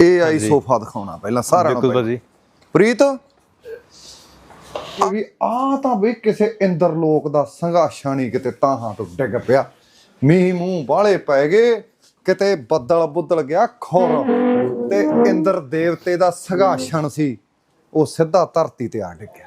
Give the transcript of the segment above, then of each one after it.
ਇਹ ਆਈ ਸੋਫਾ ਦਿਖਾਉਣਾ ਪਹਿਲਾਂ ਸਾਰਿਆਂ ਨੂੰ ਬਿਲਕੁਲ। ਭਾਜੀ। ਪ੍ਰੀਤ? ਵੀ ਆ ਤਾਂ ਵੀ ਕਿਸੇ ਇੰਦਰ ਲੋਕ ਦਾ ਸੰਘਾਸ਼ਾ ਨਹੀਂ ਕਿਤੇ ਤਾਹਾਂ ਤੋਂ ਡਿੱਗ ਪਿਆ। ਮੀਂਹ ਮੂੰਹ ਬਾਲੇ ਪੈ ਗਏ ਕਿਤੇ ਬੱਦਲ ਬੁੱਦਲ ਗਿਆ ਖੁਰ। ਤੇ ਇੰਦਰ ਦੇਵਤੇ ਦਾ ਸੰਘਾਸ਼ਣ ਸੀ ਉਹ ਸਿੱਧਾ ਧਰਤੀ ਤੇ ਆ ਡਿੱਗਿਆ।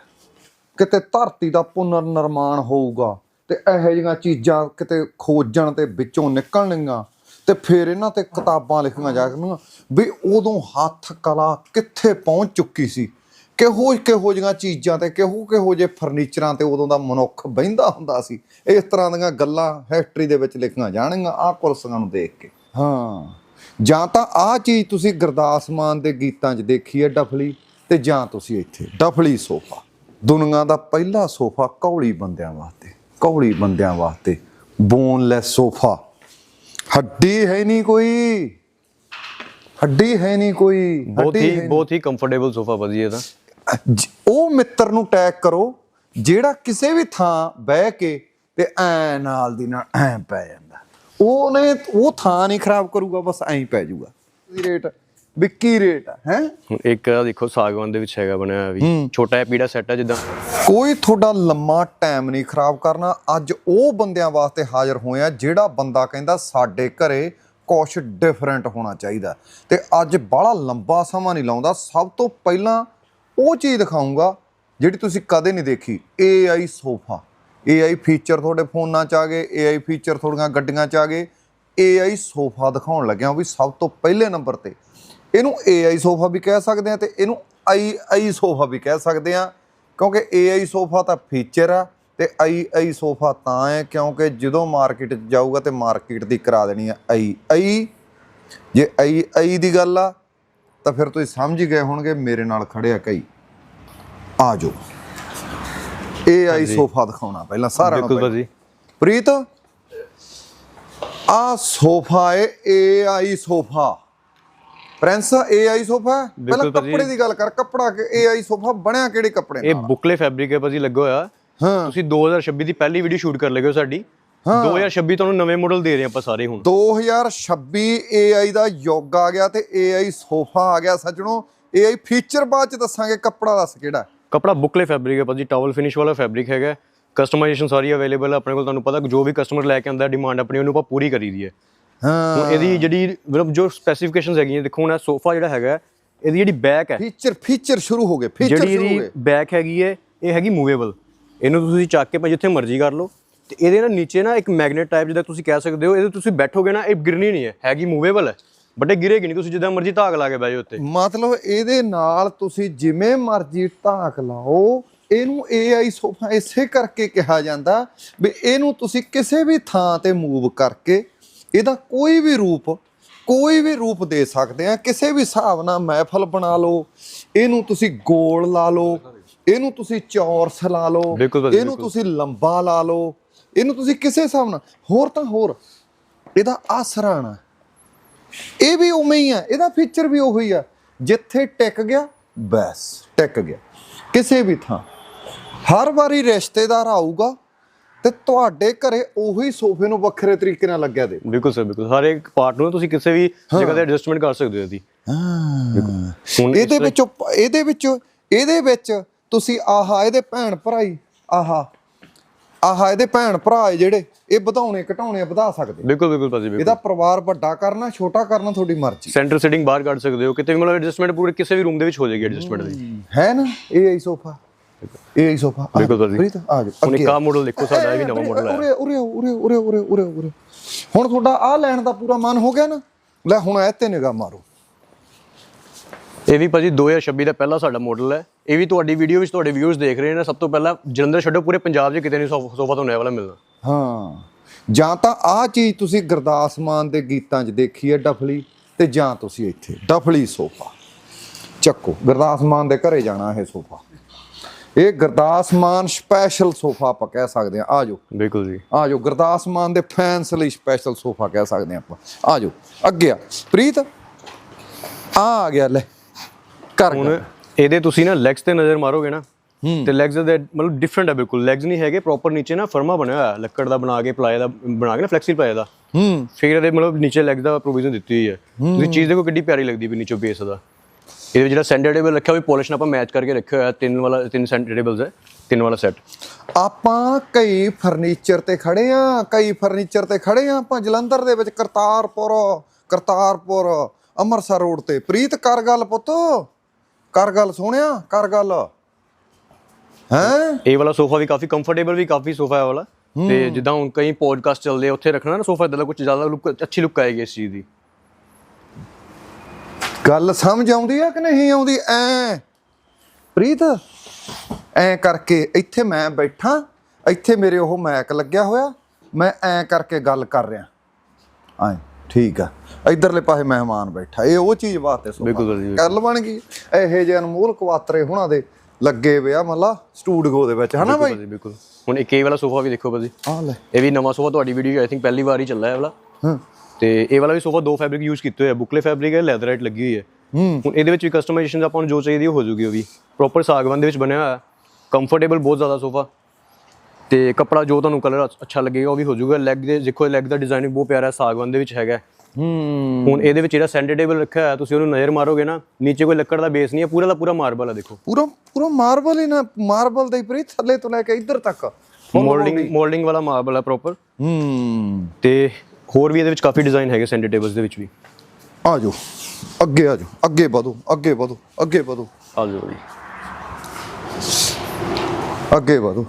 ਕਿਤੇ ਧਰਤੀ ਦਾ ਪੁਨਰ ਨਿਰਮਾਣ ਹੋਊਗਾ ਤੇ ਇਹੋ ਜਿਹੀਆਂ ਚੀਜ਼ਾਂ ਕਿਤੇ ਖੋਜਣ ਤੇ ਵਿੱਚੋਂ ਨਿਕਲਣਗੀਆਂ। ਤੇ ਫਿਰ ਇਹਨਾਂ ਤੇ ਕਿਤਾਬਾਂ ਲਿਖੀਆਂ ਜਾ ਸਕਣਗੀਆਂ ਵੀ ਉਦੋਂ ਹੱਥ ਕਲਾ ਕਿੱਥੇ ਪਹੁੰਚ ਚੁੱਕੀ ਸੀ? ਕਿਹੋ ਕਿਹੋ ਜਿਹੀਆਂ ਚੀਜ਼ਾਂ ਤੇ, ਕਿਹੋ ਕਿਹੋ ਜਿਹੇ ਫਰਨੀਚਰਾਂ ਤੇ ਉਦੋਂ ਦਾ ਮਨੁੱਖ ਬਹਿੰਦਾ ਹੁੰਦਾ ਸੀ? ਇਸ ਤਰ੍ਹਾਂ ਦੀਆਂ ਗੱਲਾਂ ਹਿਸਟਰੀ ਦੇ ਵਿੱਚ ਲਿਖੀਆਂ ਜਾਣਗੀਆਂ, ਆਹ ਕੁਰਸੀਆਂ ਨੂੰ ਦੇਖ ਕੇ। ਹਾਂ। ਜਾਂ ਤਾਂ ਆਹ ਚੀਜ਼ ਤੁਸੀਂ ਗੁਰਦਾਸ ਮਾਨ ਦੇ ਗੀਤਾਂ 'ਚ ਦੇਖੀ ਹੈ ਡਫਲੀ, ਤੇ ਜਾਂ ਤੁਸੀਂ ਇੱਥੇ ਡਫਲੀ ਸੋਫਾ। ਦੁਨੀਆ ਦਾ ਪਹਿਲਾ ਸੋਫਾ ਕੌਲੀ ਬੰਦਿਆਂ ਵਾਸਤੇ, ਕੌਲੀ ਬੰਦਿਆਂ ਵਾਸਤੇ ਬੋਨਲੈਸ ਸੋਫਾ। ਹੱਡੀ ਹੈ ਨਹੀਂ ਕੋਈ। ਹੱਡੀ ਹੈ ਨਹੀਂ ਕੋਈ। ਬਹੁਤ ਹੀ ਬਹੁਤ ਹੀ ਕੰਫਰਟੇਬਲ ਸੋਫਾ ਭਾਜੀ ਇਹ ਤਾਂ। ਉਹ ਮਿੱਤਰ ਨੂੰ ਟੈਗ ਕਰੋ ਜਿਹੜਾ ਕਿਸੇ ਵੀ ਥਾਂ ਬਹਿ ਕੇ ਤੇ ਐ ਨਾਲ ਦੀ ਨਾਲ ਐ ਪੈ ਜਾਂਦਾ। ਉਹਨੇ ਉਹ ਥਾਂ ਨਹੀਂ ਖਰਾਬ ਕਰੂਗਾ ਬਸ ਐਂ ਹੀ ਪੈ ਜਾਊਗਾ। ਕੀ ਰੇਟ ਰੇਟ ਹੈ? ਹੁਣ ਇੱਕ ਆ ਦੇਖੋ ਸਾਗਵਾਨ ਦੇ ਵਿੱਚ ਹੈਗਾ ਬਣਿਆ ਹੋਇਆ ਵੀ ਛੋਟਾ ਜਿਹਾ ਪੀੜਾ ਸੈੱਟ ਆ ਜਿੱਦਾਂ ਕੋਈ ਤੁਹਾਡਾ ਲੰਮਾ ਟਾਈਮ ਨਹੀਂ ਖਰਾਬ ਕਰਨਾ। ਅੱਜ ਉਹ ਬੰਦਿਆਂ ਵਾਸਤੇ ਹਾਜ਼ਰ ਹੋਇਆ ਜਿਹੜਾ ਬੰਦਾ ਕਹਿੰਦਾ ਸਾਡੇ ਘਰੇ ਕੁਛ ਡਿਫਰੈਂਟ ਹੋਣਾ ਚਾਹੀਦਾ। ਤੇ ਅੱਜ ਬੜਾ ਲੰਬਾ ਸਮਾਂ ਨਹੀਂ ਲਾਉਂਦਾ। ਸਭ ਤੋਂ ਪਹਿਲਾਂ ਉਹ ਚੀਜ਼ ਦਿਖਾਉਂਗਾ ਜਿਹੜੀ ਤੁਸੀਂ ਕਦੇ ਨਹੀਂ ਦੇਖੀ। AI sofa. AI ਫੀਚਰ ਤੁਹਾਡੇ ਫੋਨਾਂ 'ਚ ਆ ਗਏ AI ਫੀਚਰ ਤੁਹਾਡੀਆਂ ਗੱਡੀਆਂ 'ਚ ਆ ਗਏ। AI ਸੋਫਾ ਦਿਖਾਉਣ ਲੱਗਿਆ ਵੀ ਸਭ ਤੋਂ ਪਹਿਲੇ ਨੰਬਰ ਤੇ ਇਹਨੂੰ AI ਸੋਫਾ ਵੀ ਕਹਿ ਸਕਦੇ ਆ ਤੇ ਇਹਨੂੰ AI ਸੋਫਾ ਵੀ ਕਹਿ ਸਕਦੇ ਆ ਕਿਉਂਕਿ AI ਸੋਫਾ ਤਾਂ ਫੀਚਰ ਆ ਤੇ AI ਸੋਫਾ ਤਾਂ ਹੈ ਕਿਉਂਕਿ ਜਦੋਂ ਮਾਰਕੀਟ 'ਚ ਜਾਊਗਾ ਤੇ ਮਾਰਕੀਟ ਦੀ ਕਰਾ ਦੇਣੀ ਆ AI ਜੇ AI ਦੀ ਗੱਲ ਆ ਤਾਂ ਫਿਰ ਤੁਸੀਂ ਸਮਝ ਹੀ ਗਏ ਹੋਣਗੇ ਮੇਰੇ ਨਾਲ ਖੜਿਆ ਕਈ। ਆ ਜਾਓ। AI ਸੋਫਾ ਦਿਖਾਉਣਾ ਪਹਿਲਾਂ ਸਾਰਿਆਂ ਨੂੰ ਬਿਲਕੁਲ। ਭਾਜੀ। ਪ੍ਰੀਤ ਆ ਸੋਫਾ ਹੈ AI sofa. Prince AI sofa? ਪਹਿਲਾਂ। ਕੱਪੜੇ ਦੀ ਗੱਲ ਕਰ ਕੱਪੜਾ AI ਸੋਫਾ ਬਣਿਆ ਕਿਹੜੇ ਕੱਪੜੇ ਇਹ ਨਾਲ? ਬੁਕਲੇ ਫੈਬਰਿਕ ਹੈ ਭਾਜੀ ਲੱਗਾ ਹੋਇਆ। ਹਾਂ। ਤੁਸੀਂ 2026 ਦੀ ਪਹਿਲੀ ਵੀਡੀਓ ਸ਼ੂਟ ਕਰ ਲਗੇ ਹੋ ਸਾਡੀ। 2026 ਤੁਹਾਨੂੰ ਨਵੇਂ ਮਾਡਲ ਦੇ ਰਹੇ ਆਪਾਂ ਸਾਰੇ ਹੁਣ। 2026 AI ਦਾ ਯੁੱਗ ਆ ਗਿਆ ਤੇ AI ਸੋਫਾ ਆ ਗਿਆ ਸੱਜਣੋ। AI ਫੀਚਰ ਬਾਅਦ ਚ ਦੱਸਾਂਗੇ ਕੱਪੜਾ ਦੱਸ ਕਿਹੜਾ ਕਪੜਾ ਬੁਕਲੇ ਫੈਬਰਿਕ ਹੈ ਭਾਜੀ ਟਾਵਲ ਫਿਨਿਸ਼ ਵਾਲਾ ਫੈਬਰਿਕ ਹੈਗਾ। ਕਸਟਮਾਈਜੇਸ਼ਨ ਸਾਰੀ ਅਵੇਲੇਬਲ ਹੈ ਆਪਣੇ ਕੋਲ ਤੁਹਾਨੂੰ ਪਤਾ ਜੋ ਵੀ ਕਸਟਮਰ ਲੈ ਕੇ ਆਉਂਦਾ ਡਿਮਾਂਡ ਆਪਣੀ ਉਹਨੂੰ ਆਪਾਂ ਪੂਰੀ ਕਰੀ ਦੀ ਹੈ। ਹਾਂ। ਹੁਣ ਇਹਦੀ ਜਿਹੜੀ ਮਤਲਬ ਜੋ ਸਪੈਸੀਫਿਕੇਸ਼ਨਸ ਹੈਗੀਆਂ ਦੇਖੋ ਹੁਣ ਇਹ ਸੋਫਾ ਜਿਹੜਾ ਹੈਗਾ ਇਹਦੀ ਜਿਹੜੀ ਬੈਕ ਹੈ। ਫੀਚਰ ਫੀਚਰ ਸ਼ੁਰੂ ਹੋ ਗਏ ਫੀਚਰ ਜਿਹੜੀ ਸ਼ੁਰੂ ਹੋ ਇਹਦੀ ਗਏ। ਬੈਕ ਹੈਗੀ ਹੈ ਇਹ ਹੈਗੀ ਮੂਵੇਬਲ ਇਹਨੂੰ ਤੁਸੀਂ ਚੱਕ ਕੇ ਭਾਵੇਂ ਜਿੱਥੇ ਮਰਜ਼ੀ ਕਰ ਲਓ। ਤੇ ਇਹਦੇ ਨਾਲ ਨੀਚੇ ਨਾ ਇੱਕ ਮੈਗਨੇਟ ਟਾਈਪ ਜਿੱਦਾਂ ਤੁਸੀਂ ਕਹਿ ਸਕਦੇ ਹੋ ਇਹਦੇ ਤੁਸੀਂ ਬੈਠੋਗੇ ਨਾ ਇਹ ਗਿਰਨੀ ਨਹੀਂ ਹੈ ਹੈਗੀ ਮੂਵੇਬਲ ਹੈ। ਬਟ ਇਹ ਗਿਰੇਗੀ ਨਹੀਂ ਤੁਸੀਂ ਜਿੱਦਾਂ ਮਰਜ਼ੀ ਧਾਗ ਲਾ ਕੇ ਬਹਿ ਜਾਓ ਉੱਤੇ। ਮਤਲਬ ਇਹਦੇ ਨਾਲ ਤੁਸੀਂ ਜਿਵੇਂ ਮਰਜ਼ੀ ਢਾਕ ਲਾਓ ਇਹਨੂੰ AI ਸੋਫਾ ਇਸੇ ਕਰਕੇ ਕਿਹਾ ਜਾਂਦਾ ਵੀ ਇਹਨੂੰ ਤੁਸੀਂ ਕਿਸੇ ਵੀ ਥਾਂ ਤੇ ਮੂਵ ਕਰਕੇ ਇਹਦਾ ਕੋਈ ਵੀ ਰੂਪ ਕੋਈ ਵੀ ਰੂਪ ਦੇ ਸਕਦੇ ਆ। ਕਿਸੇ ਵੀ ਹਿਸਾਬ ਨਾਲ ਮਹਿਫਲ ਬਣਾ ਲਓ ਇਹਨੂੰ ਤੁਸੀਂ ਗੋਲ ਲਾ ਲਓ ਇਹਨੂੰ ਤੁਸੀਂ ਚੌਰਸ ਲਾ ਲਓ ਇਹਨੂੰ ਤੁਸੀਂ ਲੰਬਾ ਲਾ ਲਓ ਇਹਨੂੰ ਤੁਸੀਂ ਕਿਸੇ ਹਿਸਾਬ ਨਾਲ ਹੋਰ ਤਾਂ ਹੋਰ ਇਹਦਾ ਆਸਰਾਣਾ ਇਹ ਵੀ ਉਵੇਂ ਹੀ ਆ ਇਹਦਾ ਫੀਚਰ ਵੀ ਉਹੀ ਆ ਜਿੱਥੇ ਟਿਕ ਗਿਆ ਬਸ ਟਿਕ ਗਿਆ। ਕਿਸੇ ਵੀ ਥਾਂ। ਹਰ ਵਾਰੀ ਰਿਸ਼ਤੇਦਾਰ ਆਊਗਾ ਤੇ ਤੁਹਾਡੇ ਘਰੇ ਉਹੀ ਸੋਫੇ ਨੂੰ ਵੱਖਰੇ ਤਰੀਕੇ ਨਾਲ ਲੱਗਿਆ ਦੇ। ਬਿਲਕੁਲ ਸਰ ਬਿਲਕੁਲ। ਹਰ ਇੱਕ ਪਾਰਟ ਨੂੰ ਤੁਸੀਂ ਕਿਸੇ ਵੀ ਜਗ੍ਹਾ ਤੇ ਐਡਜਸਟਮੈਂਟ ਕਰ ਸਕਦੇ ਹੋ ਇਹਦੀ। ਹੁਣ ਇਹਦੇ ਵਿੱਚੋਂ ਇਹਦੇ ਵਿੱਚ ਇਹਦੇ ਵਿੱਚ ਤੁਸੀਂ ਆਹਾ ਇਹਦੇ ਭੈਣ ਭਰਾਈ ਆਹਾ। ਆਹਾ ਇਹਦੇ ਭੈਣ ਭਰਾ ਜਿਹੜੇ ਇਹ ਵਧਾਉਣੇ ਘਟਾਉਣੇ ਵਧਾ ਸਕਦੇ। ਬਿਲਕੁਲ ਬਿਲਕੁਲ ਭਾਜੀ ਬਿਲਕੁਲ। ਇਹਦਾ ਪਰਿਵਾਰ ਵੱਡਾ ਕਰਨਾ ਛੋਟਾ ਕਰਨਾ ਤੁਹਾਡੀ ਮਰਜ਼ੀ। ਸੈਂਟਰ ਸੀਟਿੰਗ ਬਾਹਰ ਕੱਢ ਸਕਦੇ ਹੋ ਕਿਤੇ ਵੀ ਮਤਲਬ ਐਡਜਸਟਮੈਂਟ ਪੂਰੇ ਕਿਸੇ ਵੀ ਰੂਮ ਦੇ ਵਿੱਚ ਹੋ ਜਾਏਗੀ ਐਡਜਸਟਮੈਂਟ ਦੀ। ਹੈ। ਨਾ? ਇਹ ਆਈ ਸੋਫਾ। ਇਹ ਆਈ ਸੋਫਾ। ਬਿਲਕੁਲ ਭਾਜੀ। ਪ੍ਰੀਤ ਆ ਜਾ ਹੁਣ ਇੱਕ ਆਹ ਮਾਡਲ ਦੇਖੋ ਸਾਡਾ ਇਹ ਵੀ ਨਵਾਂ ਮਾਡਲ ਹੈ ਉਰੇ ਉਰੇ ਉਰੇ ਉਰੇ ਉਰੇ ਉਰੇ ਉਰੇ। ਹੁਣ ਤੁਹਾਡਾ ਆ ਲੈਣ ਦਾ ਪੂਰਾ ਮਨ ਹੋ ਗਿਆ ਨਾ? ਲੈ ਹੁਣ ਇਹ ਤੇ ਨਿਗਾਹ ਮਾਰੋ। ਇਹ ਵੀ ਭਾਜੀ 2026 ਦਾ ਪਹਿਲਾ ਸਾਡਾ ਮਾਡਲ ਹੈ। ਇਹ ਵੀ ਤੁਹਾਡੀ ਵੀਡੀਓ ਵਿੱਚ ਤੁਹਾਡੇ ਵਿਊਅਰਸ ਦੇਖ ਰਹੇ ਨੇ। ਸਭ ਤੋਂ ਪਹਿਲਾਂ ਜਲੰਧਰ ਛੱਡੋ ਪੂਰੇ ਪੰਜਾਬ 'ਚ ਕਿਤੇ ਨਹੀਂ ਸੋਫਾ ਤੁਹਾਨੂੰ ਇਹ ਵਾਲਾ ਮਿਲਣਾ। ਹਾਂ। ਜਾਂ ਤਾਂ ਆ ਚੀਜ਼ ਤੁਸੀਂ ਗੁਰਦਾਸ ਮਾਨ ਦੇ ਗੀਤਾਂ 'ਚ ਦੇਖੀ ਹੈ ਡਫਲੀ ਤੇ ਜਾਂ ਤੁਸੀਂ ਇੱਥੇ ਡਫਲੀ ਸੋਫਾ। ਚੱਕੋ ਗੁਰਦਾਸ ਮਾਨ ਦੇ ਘਰੇ ਜਾਣਾ ਇਹ ਸੋਫਾ। ਇਹ ਗੁਰਦਾਸ ਮਾਨ ਸਪੈਸ਼ਲ ਸੋਫਾ ਆਪਾਂ ਕਹਿ ਸਕਦੇ ਆ ਆ ਜਾਓ ਬਿਲਕੁਲ ਜੀ। ਆ ਜਾਓ ਗੁਰਦਾਸ ਮਾਨ ਦੇ ਫੈਨਸ ਲਈ ਸਪੈਸ਼ਲ ਸੋਫਾ ਕਹਿ ਸਕਦੇ ਹਾਂ ਆਪਾਂ। ਆ ਜਾਓ ਅੱਗੇ ਆ। ਪ੍ਰੀਤ ਆ ਆ ਗਿਆ ਲੈ। ਕਰ ਹੁਣ ਇਹਦੇ ਤੁਸੀਂ ਨਾ ਲੈਗਸ ਤੇ ਨਜ਼ਰ ਮਾਰੋਗੇ ਨਾ ਤੇ ਲੈਗਸ ਦੇ ਮਤਲਬ ਡਿਫਰੈਂਟ ਹੈ ਬਿਲਕੁਲ। ਲੈਗਸ ਨਹੀਂ ਹੈਗੇ ਪ੍ਰੋਪਰ ਨੀਚੇ ਨਾ ਫਰਮਾ ਬਣਿਆ ਹੋਇਆ। ਲੱਕੜ ਦਾ ਬਣਾ ਕੇ ਪਲਾਏ ਦਾ ਬਣਾ ਕੇ ਨਾ ਫਲੈਕਸੀ ਪਲਾਏ ਦਾ। ਹੂੰ। ਫਿਰ ਇਹਦੇ ਮਤਲਬ ਨੀਚੇ ਲੈਗ ਦਾ ਪ੍ਰੋਵੀਜ਼ਨ ਦਿੱਤੀ ਹੋਈ ਹੈ। ਤੁਸੀਂ ਚੀਜ਼ ਦੇਖੋ ਕਿੱਡੀ ਪਿਆਰੀ ਲੱਗਦੀ ਵੀ ਨੀਚੇ ਬੇਸ ਦਾ। ਵਿੱਚ ਜਿਹੜਾ ਸੈਂਟਰ ਟੇਬਲ ਰੱਖਿਆ ਹੋਇਆ ਪੋਲਿਸ਼ ਨਾਲ ਆਪਾਂ ਮੈਚ ਕਰਕੇ ਰੱਖਿਆ ਹੋਇਆ ਤਿੰਨ ਵਾਲਾ ਤਿੰਨ ਸੈਂਟਰ ਟੇਬਲਸ ਹੈ ਤਿੰਨ ਵਾਲਾ ਸੈੱਟ ਆਪਾਂ ਕਈ ਫਰਨੀਚਰ ਤੇ ਖੜੇ ਆ ਕਈ ਫਰਨੀਚਰ ਤੇ ਖੜੇ ਆ ਆਪਾਂ ਜਲੰਧਰ ਦੇ ਵਿੱਚ ਕਰਤਾਰਪੁਰ ਕਰਤਾਰਪੁਰ ਅੰਮ੍ਰਿਤਸਰ ਰੋਡ ਤੇ। ਪ੍ਰੀਤ ਕਰ ਗੱਲ ਪੁੱਤ। ਕਰ ਗੱਲ ਸੋਹਣਿਆ ਕਰ ਗੱਲ। ਹੈਂ? ਇਹ ਵਾਲਾ ਸੋਫਾ ਵੀ ਕਾਫੀ ਕੰਫਰਟੇਬਲ ਵੀ ਕਾਫੀ ਸੋਫਾ ਹੈ ਵਾਲਾ। ਤੇ ਜਿੱਦਾਂ ਹੁਣ ਕਈ ਪੋਡਕਾਸਟ ਚੱਲਦੇ ਆ ਉੱਥੇ ਰੱਖਣਾ ਨਾ ਸੋਫਾ ਇਦਾਂ ਦਾ ਕੁਝ ਜ਼ਿਆਦਾ ਲੁੱਕ ਅੱਛੀ ਲੁੱਕ ਆਏਗੀ ਇਸ ਚੀਜ਼ ਦੀ। ਗੱਲ ਸਮਝ ਆਉਂਦੀ ਆ ਕਿ ਨਹੀਂ ਆਉਂਦੀ? ਐ। ਪ੍ਰੀਤ ਐ ਕਰਕੇ ਇੱਥੇ ਮੈਂ ਬੈਠਾ ਇੱਥੇ ਮੇਰੇ ਉਹ ਮੈਕ ਲੱਗਿਆ ਹੋਇਆ ਮੈਂ ਐ ਕਰਕੇ ਗੱਲ ਕਰ ਰਿਹਾ। ਐ ਠੀਕ ਆ। ਇਧਰਲੇ ਪਾਸੇ ਮਹਿਮਾਨ ਬੈਠਾ। ਇਹ ਉਹ ਚੀਜ਼ ਵਾਸਤੇ ਸੋਫਾ ਬਿਲਕੁਲ ਜੀ, ਗੱਲ ਬਣ ਗਈ। ਇਹੇ ਜਿਹੇ ਅਨਮੋਲ ਕਵਾਤਰੇ ਹੁਣਾਂ ਦੇ ਲੱਗੇ ਵਿਆ ਮੱਲਾ ਸਟੂਡੀਓ ਦੇ ਵਿੱਚ ਹਨਾ ਬਾਈ? ਬਿਲਕੁਲ। ਹੁਣ ਇੱਕ ਇਹ ਵਾਲਾ ਸੋਫਾ ਵੀ ਦੇਖੋ ਭਾਜੀ। ਆ ਲੈ। ਇਹ ਵੀ ਨਵਾਂ ਸੋਫਾ ਤੁਹਾਡੀ ਵੀਡੀਓ ਆਈ ਥਿੰਕ ਪਹਿਲੀ ਵਾਰ ਹੀ ਚੱਲਾ ਹੈ ਵਾਲਾ। ਹਾਂ। ਤੇ ਇਹ ਵਾਲਾ ਵੀ ਸੋਫਾ ਦੋ ਫੈਬਰਿਕ ਯੂਜ਼ ਕੀਤੇ ਹੋਏ ਆ। ਬੁਕਲੇ ਫੈਬਰਿਕ ਹੈ ਲੈਦਰਾਈਟ ਲੱਗੀ ਹੋਈ ਹੈ। ਹੂੰ। ਹੁਣ ਇਹਦੇ ਵਿੱਚ ਵੀ ਕਸਟਮਾਈਜ਼ੇਸ਼ਨ ਆਪਾਂ ਨੂੰ ਜੋ ਚਾਹੀਦੀ ਹੋ ਜੂਗੀ ਉਹ ਵੀ। ਪ੍ਰੋਪਰ ਸਾਗਵਾਨ ਦੇ ਵਿੱਚ ਬਣਿਆ ਹੋਇਆ। ਕੰਫਰਟੇਬਲ ਬਹੁਤ ਜ਼ਿਆਦਾ ਸੋਫਾ। ਤੇ ਕੱਪੜਾ ਜੋ ਤੁਹਾਨੂੰ ਕਲਰ ਅੱਛਾ ਲੱਗੇਗਾ ਉਹ ਵੀ ਹੋ ਜਾਊਗਾ ਲੈਗ ਦੇ ਦੇਖੋ ਲੈਗ ਦਾ ਡਿਜ਼ਾਈਨ ਬਹੁਤ ਪਿਆਰਾ ਹੈ ਸਾਗਵਾਨ ਦੇ ਵਿੱਚ ਹੈਗਾ ਹੂੰ। ਹੁਣ ਇਹਦੇ ਵਿੱਚ ਜਿਹੜਾ ਸੈਂਟਰ ਟੇਬਲ ਰੱਖਿਆ ਹੋਇਆ ਤੁਸੀਂ ਉਹਨੂੰ ਨਜ਼ਰ ਮਾਰੋਗੇ ਨਾ ਨੀਚੇ ਕੋਈ ਲੱਕੜ ਦਾ ਬੇਸ ਨਹੀਂ ਹੈ ਪੂਰਾ ਦਾ ਪੂਰਾ ਮਾਰਬਲ ਹੈ ਦੇਖੋ। ਪੂਰਾ ਪੂਰਾ ਮਾਰਬਲ ਹੀ ਨਾ ਮਾਰਬਲ ਦਾ ਹੀ ਪ੍ਰੀਤ ਥੱਲੇ ਤੋਂ ਲੈ ਕੇ ਇੱਧਰ ਤੱਕ। ਮੋਲਡਿੰਗ ਮੋਲਡਿੰਗ ਵਾਲਾ ਮਾਰਬਲ ਹੈ ਪ੍ਰੋਪਰ ਹੂੰ। ਤੇ ਹੋਰ ਵੀ ਇਹਦੇ ਵਿੱਚ ਕਾਫੀ ਡਿਜ਼ਾਈਨ ਹੈਗੇ ਸੈਂਟਰ ਟੇਬਲਸ ਦੇ ਵਿੱਚ ਵੀ। ਆ ਜਾਓ ਅੱਗੇ ਆ ਜਾਓ ਅੱਗੇ ਵਧੋ। ਅੱਗੇ ਵਧੋ। ਅੱਗੇ ਵਧੋ। ਆ ਜਾਓ ਜੀ। ਅੱਗੇ ਵਧੋ।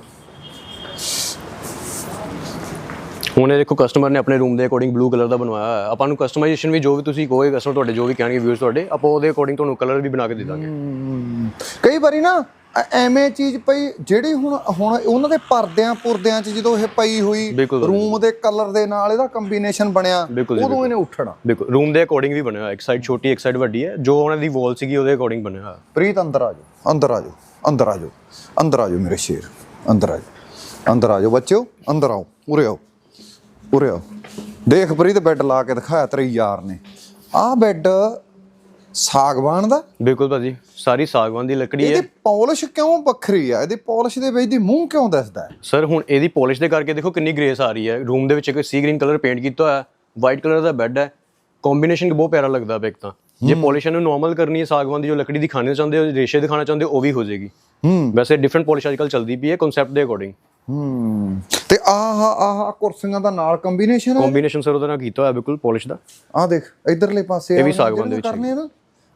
ਹੁਣ ਇਹ ਦੇਖੋ ਕਸਟਮਰ ਨੇ ਆਪਣੇ ਰੂਮ ਦੇ ਅਕੋਰਡਿੰਗ ਬਲੂ ਕਲਰ ਦਾ ਬਣਵਾਇਆ ਹੋਇਆ। ਹੈ। ਆਪਾਂ ਨੂੰ ਕਸਟਮਾਈਜ਼ੇਸ਼ਨ ਵੀ ਜੋ ਵੀ ਤੁਸੀਂ ਕਹੋਗੇ ਕਸਟਮਰ ਤੁਹਾਡੇ ਜੋ ਵੀ ਕਹਿਣਗੇ ਵਿਊਜ਼ ਤੁਹਾਡੇ ਆਪਾਂ ਉਹਦੇ ਅਕੋਰਡਿੰਗ ਤੁਹਾਨੂੰ ਕਲਰ ਵੀ ਬਣਾ ਕੇ ਦੇ ਦਾਂਗੇ। ਕਈ ਵਾਰੀ ਨਾ ਐਵੇਂ ਚੀਜ਼ ਪਈ ਜਿਹੜੀ ਹੁਣ ਹੁਣ ਉਹਨਾਂ ਦੇ ਪਰਦਿਆਂ ਪੁਰਦਿਆਂ 'ਚ ਜਦੋਂ ਇਹ ਪਈ ਹੋਈ ਬਿਲਕੁਲ, ਰੂਮ ਦੇ ਕਲਰ ਦੇ ਨਾਲ ਇਹਦਾ ਕੰਬੀਨੇਸ਼ਨ ਬਣਿਆ ਬਿਲਕੁਲ ਉਦੋਂ ਇਹਨੇ ਉੱਠਣਾ। ਦੇਖੋ ਰੂਮ ਦੇ ਅਕੋਰਡਿੰਗ ਵੀ ਬਣਿਆ ਹੋਇਆ ਇੱਕ ਸਾਈਡ ਛੋਟੀ ਇੱਕ ਸਾਈਡ ਵੱਡੀ ਹੈ। ਜੋ ਉਹਨਾਂ ਦੀ ਵਾਲ ਸੀਗੀ ਉਹਦੇ ਅਕੋਰਡਿੰਗ ਬਣਿਆ ਹੋਇਆ। ਪ੍ਰੀਤ ਅੰਦਰ ਆ ਜਾਓ ਅੰਦਰ ਆ ਜਾਓ ਅੰਦਰ ਆ ਜਾਓ ਅੰਦਰ ਆ ਜਾਓ ਮੇਰੇ ਸ਼ੇਰ ਅੰਦਰ ਆ ਜਾਓ ਅੰਦਰ ਆ ਜਾਓ ਬੱਚਿਓ ਅੰਦਰ ਆਓ ਉਰੇ ਆਓ ਉਰੇ ਆਓ। ਦੇਖ ਪ੍ਰੀਤ ਬੈੱਡ ਲਾ ਕੇ ਦਿਖਾਇਆ ਤੇਰੇ ਯਾਰ ਨੇ। ਆਹ ਬੈੱਡ ਸਾਗਵਾਨ ਦਾ? ਬਿਲਕੁਲ ਭਾਜੀ ਸਾਰੀ ਸਾਗਵਾਨ ਦੀ ਲੱਕੜੀ ਹੈ। ਇਹਦੀ ਪਾਲਿਸ਼ ਕਿਉਂ ਵੱਖਰੀ ਆ? ਇਹਦੀ ਪਾਲਿਸ਼ ਦੇ ਵਿੱਚ ਦੀ ਮੂੰਹ ਕਿਉਂ ਦਿਸਦਾ ਹੈ? ਸਰ ਹੁਣ ਇਹਦੀ ਪਾਲਿਸ਼ ਦੇ ਕਰਕੇ ਦੇਖੋ ਕਿੰਨੀ ਗ੍ਰੇਸ ਆ ਰਹੀ ਹੈ। ਰੂਮ ਦੇ ਵਿੱਚ ਇੱਕ ਸੀ ਗ੍ਰੀਨ ਕਲਰ ਪੇਂਟ ਕੀਤਾ ਹੋਇਆ ਵਾਈਟ ਕਲਰ ਦਾ ਬੈੱਡ ਹੈ। ਕੰਬੀਨੇਸ਼ਨ ਬਹੁਤ ਪਿਆਰਾ ਲੱਗਦਾ ਪਿਆ ਇੱਕ ਤਾਂ। ਜੇ ਪਾਲਿਸ਼ ਨੂੰ ਨਾਰਮਲ ਕਰਨੀ ਹੈ ਸਾਗਵਾਨ ਦੀ ਜੋ ਲੱਕੜੀ ਦਿਖਾਣਾ ਚਾਹੁੰਦੇ ਹੋ ਰੇਸ਼ੇ ਦਿਖਾਣਾ ਚਾਹੁੰਦੇ ਹੋ ਉਹ ਵੀ ਹੋ ਜਾਏਗੀ। ਹੂੰ। ਵੈਸੇ ਡਿਫਰੈਂਟ ਪਾਲਿਸ਼ ਅੱਜਕੱਲ ਚੱਲਦੀ ਪਈ ਹੈ ਕਨਸੈਪਟ ਦੇ ਅਕੋਰਡਿੰਗ ਹੂੰ। ਤੇ ਆਹ ਆਹ ਕੁਰਸੀਆਂ ਦਾ ਨਾਲ ਕੰਬੀਨੇਸ਼ਨ ਹੈ? ਕੰਬੀਨੇਸ਼ਨ ਸਰ ਉਹਦੇ ਨਾਲ ਕੀਤਾ ਹੋਇਆ ਬਿਲਕੁਲ ਪਾਲਿਸ਼ ਦਾ। ਆਹ ਦੇਖ ਇਧਰਲੇ ਪਾਸੇ ਇਹ ਵੀ ਸਾਗਵਾਨ ਦੇ ਵਿੱਚ ਕਰਨੇ ਆ ਨਾ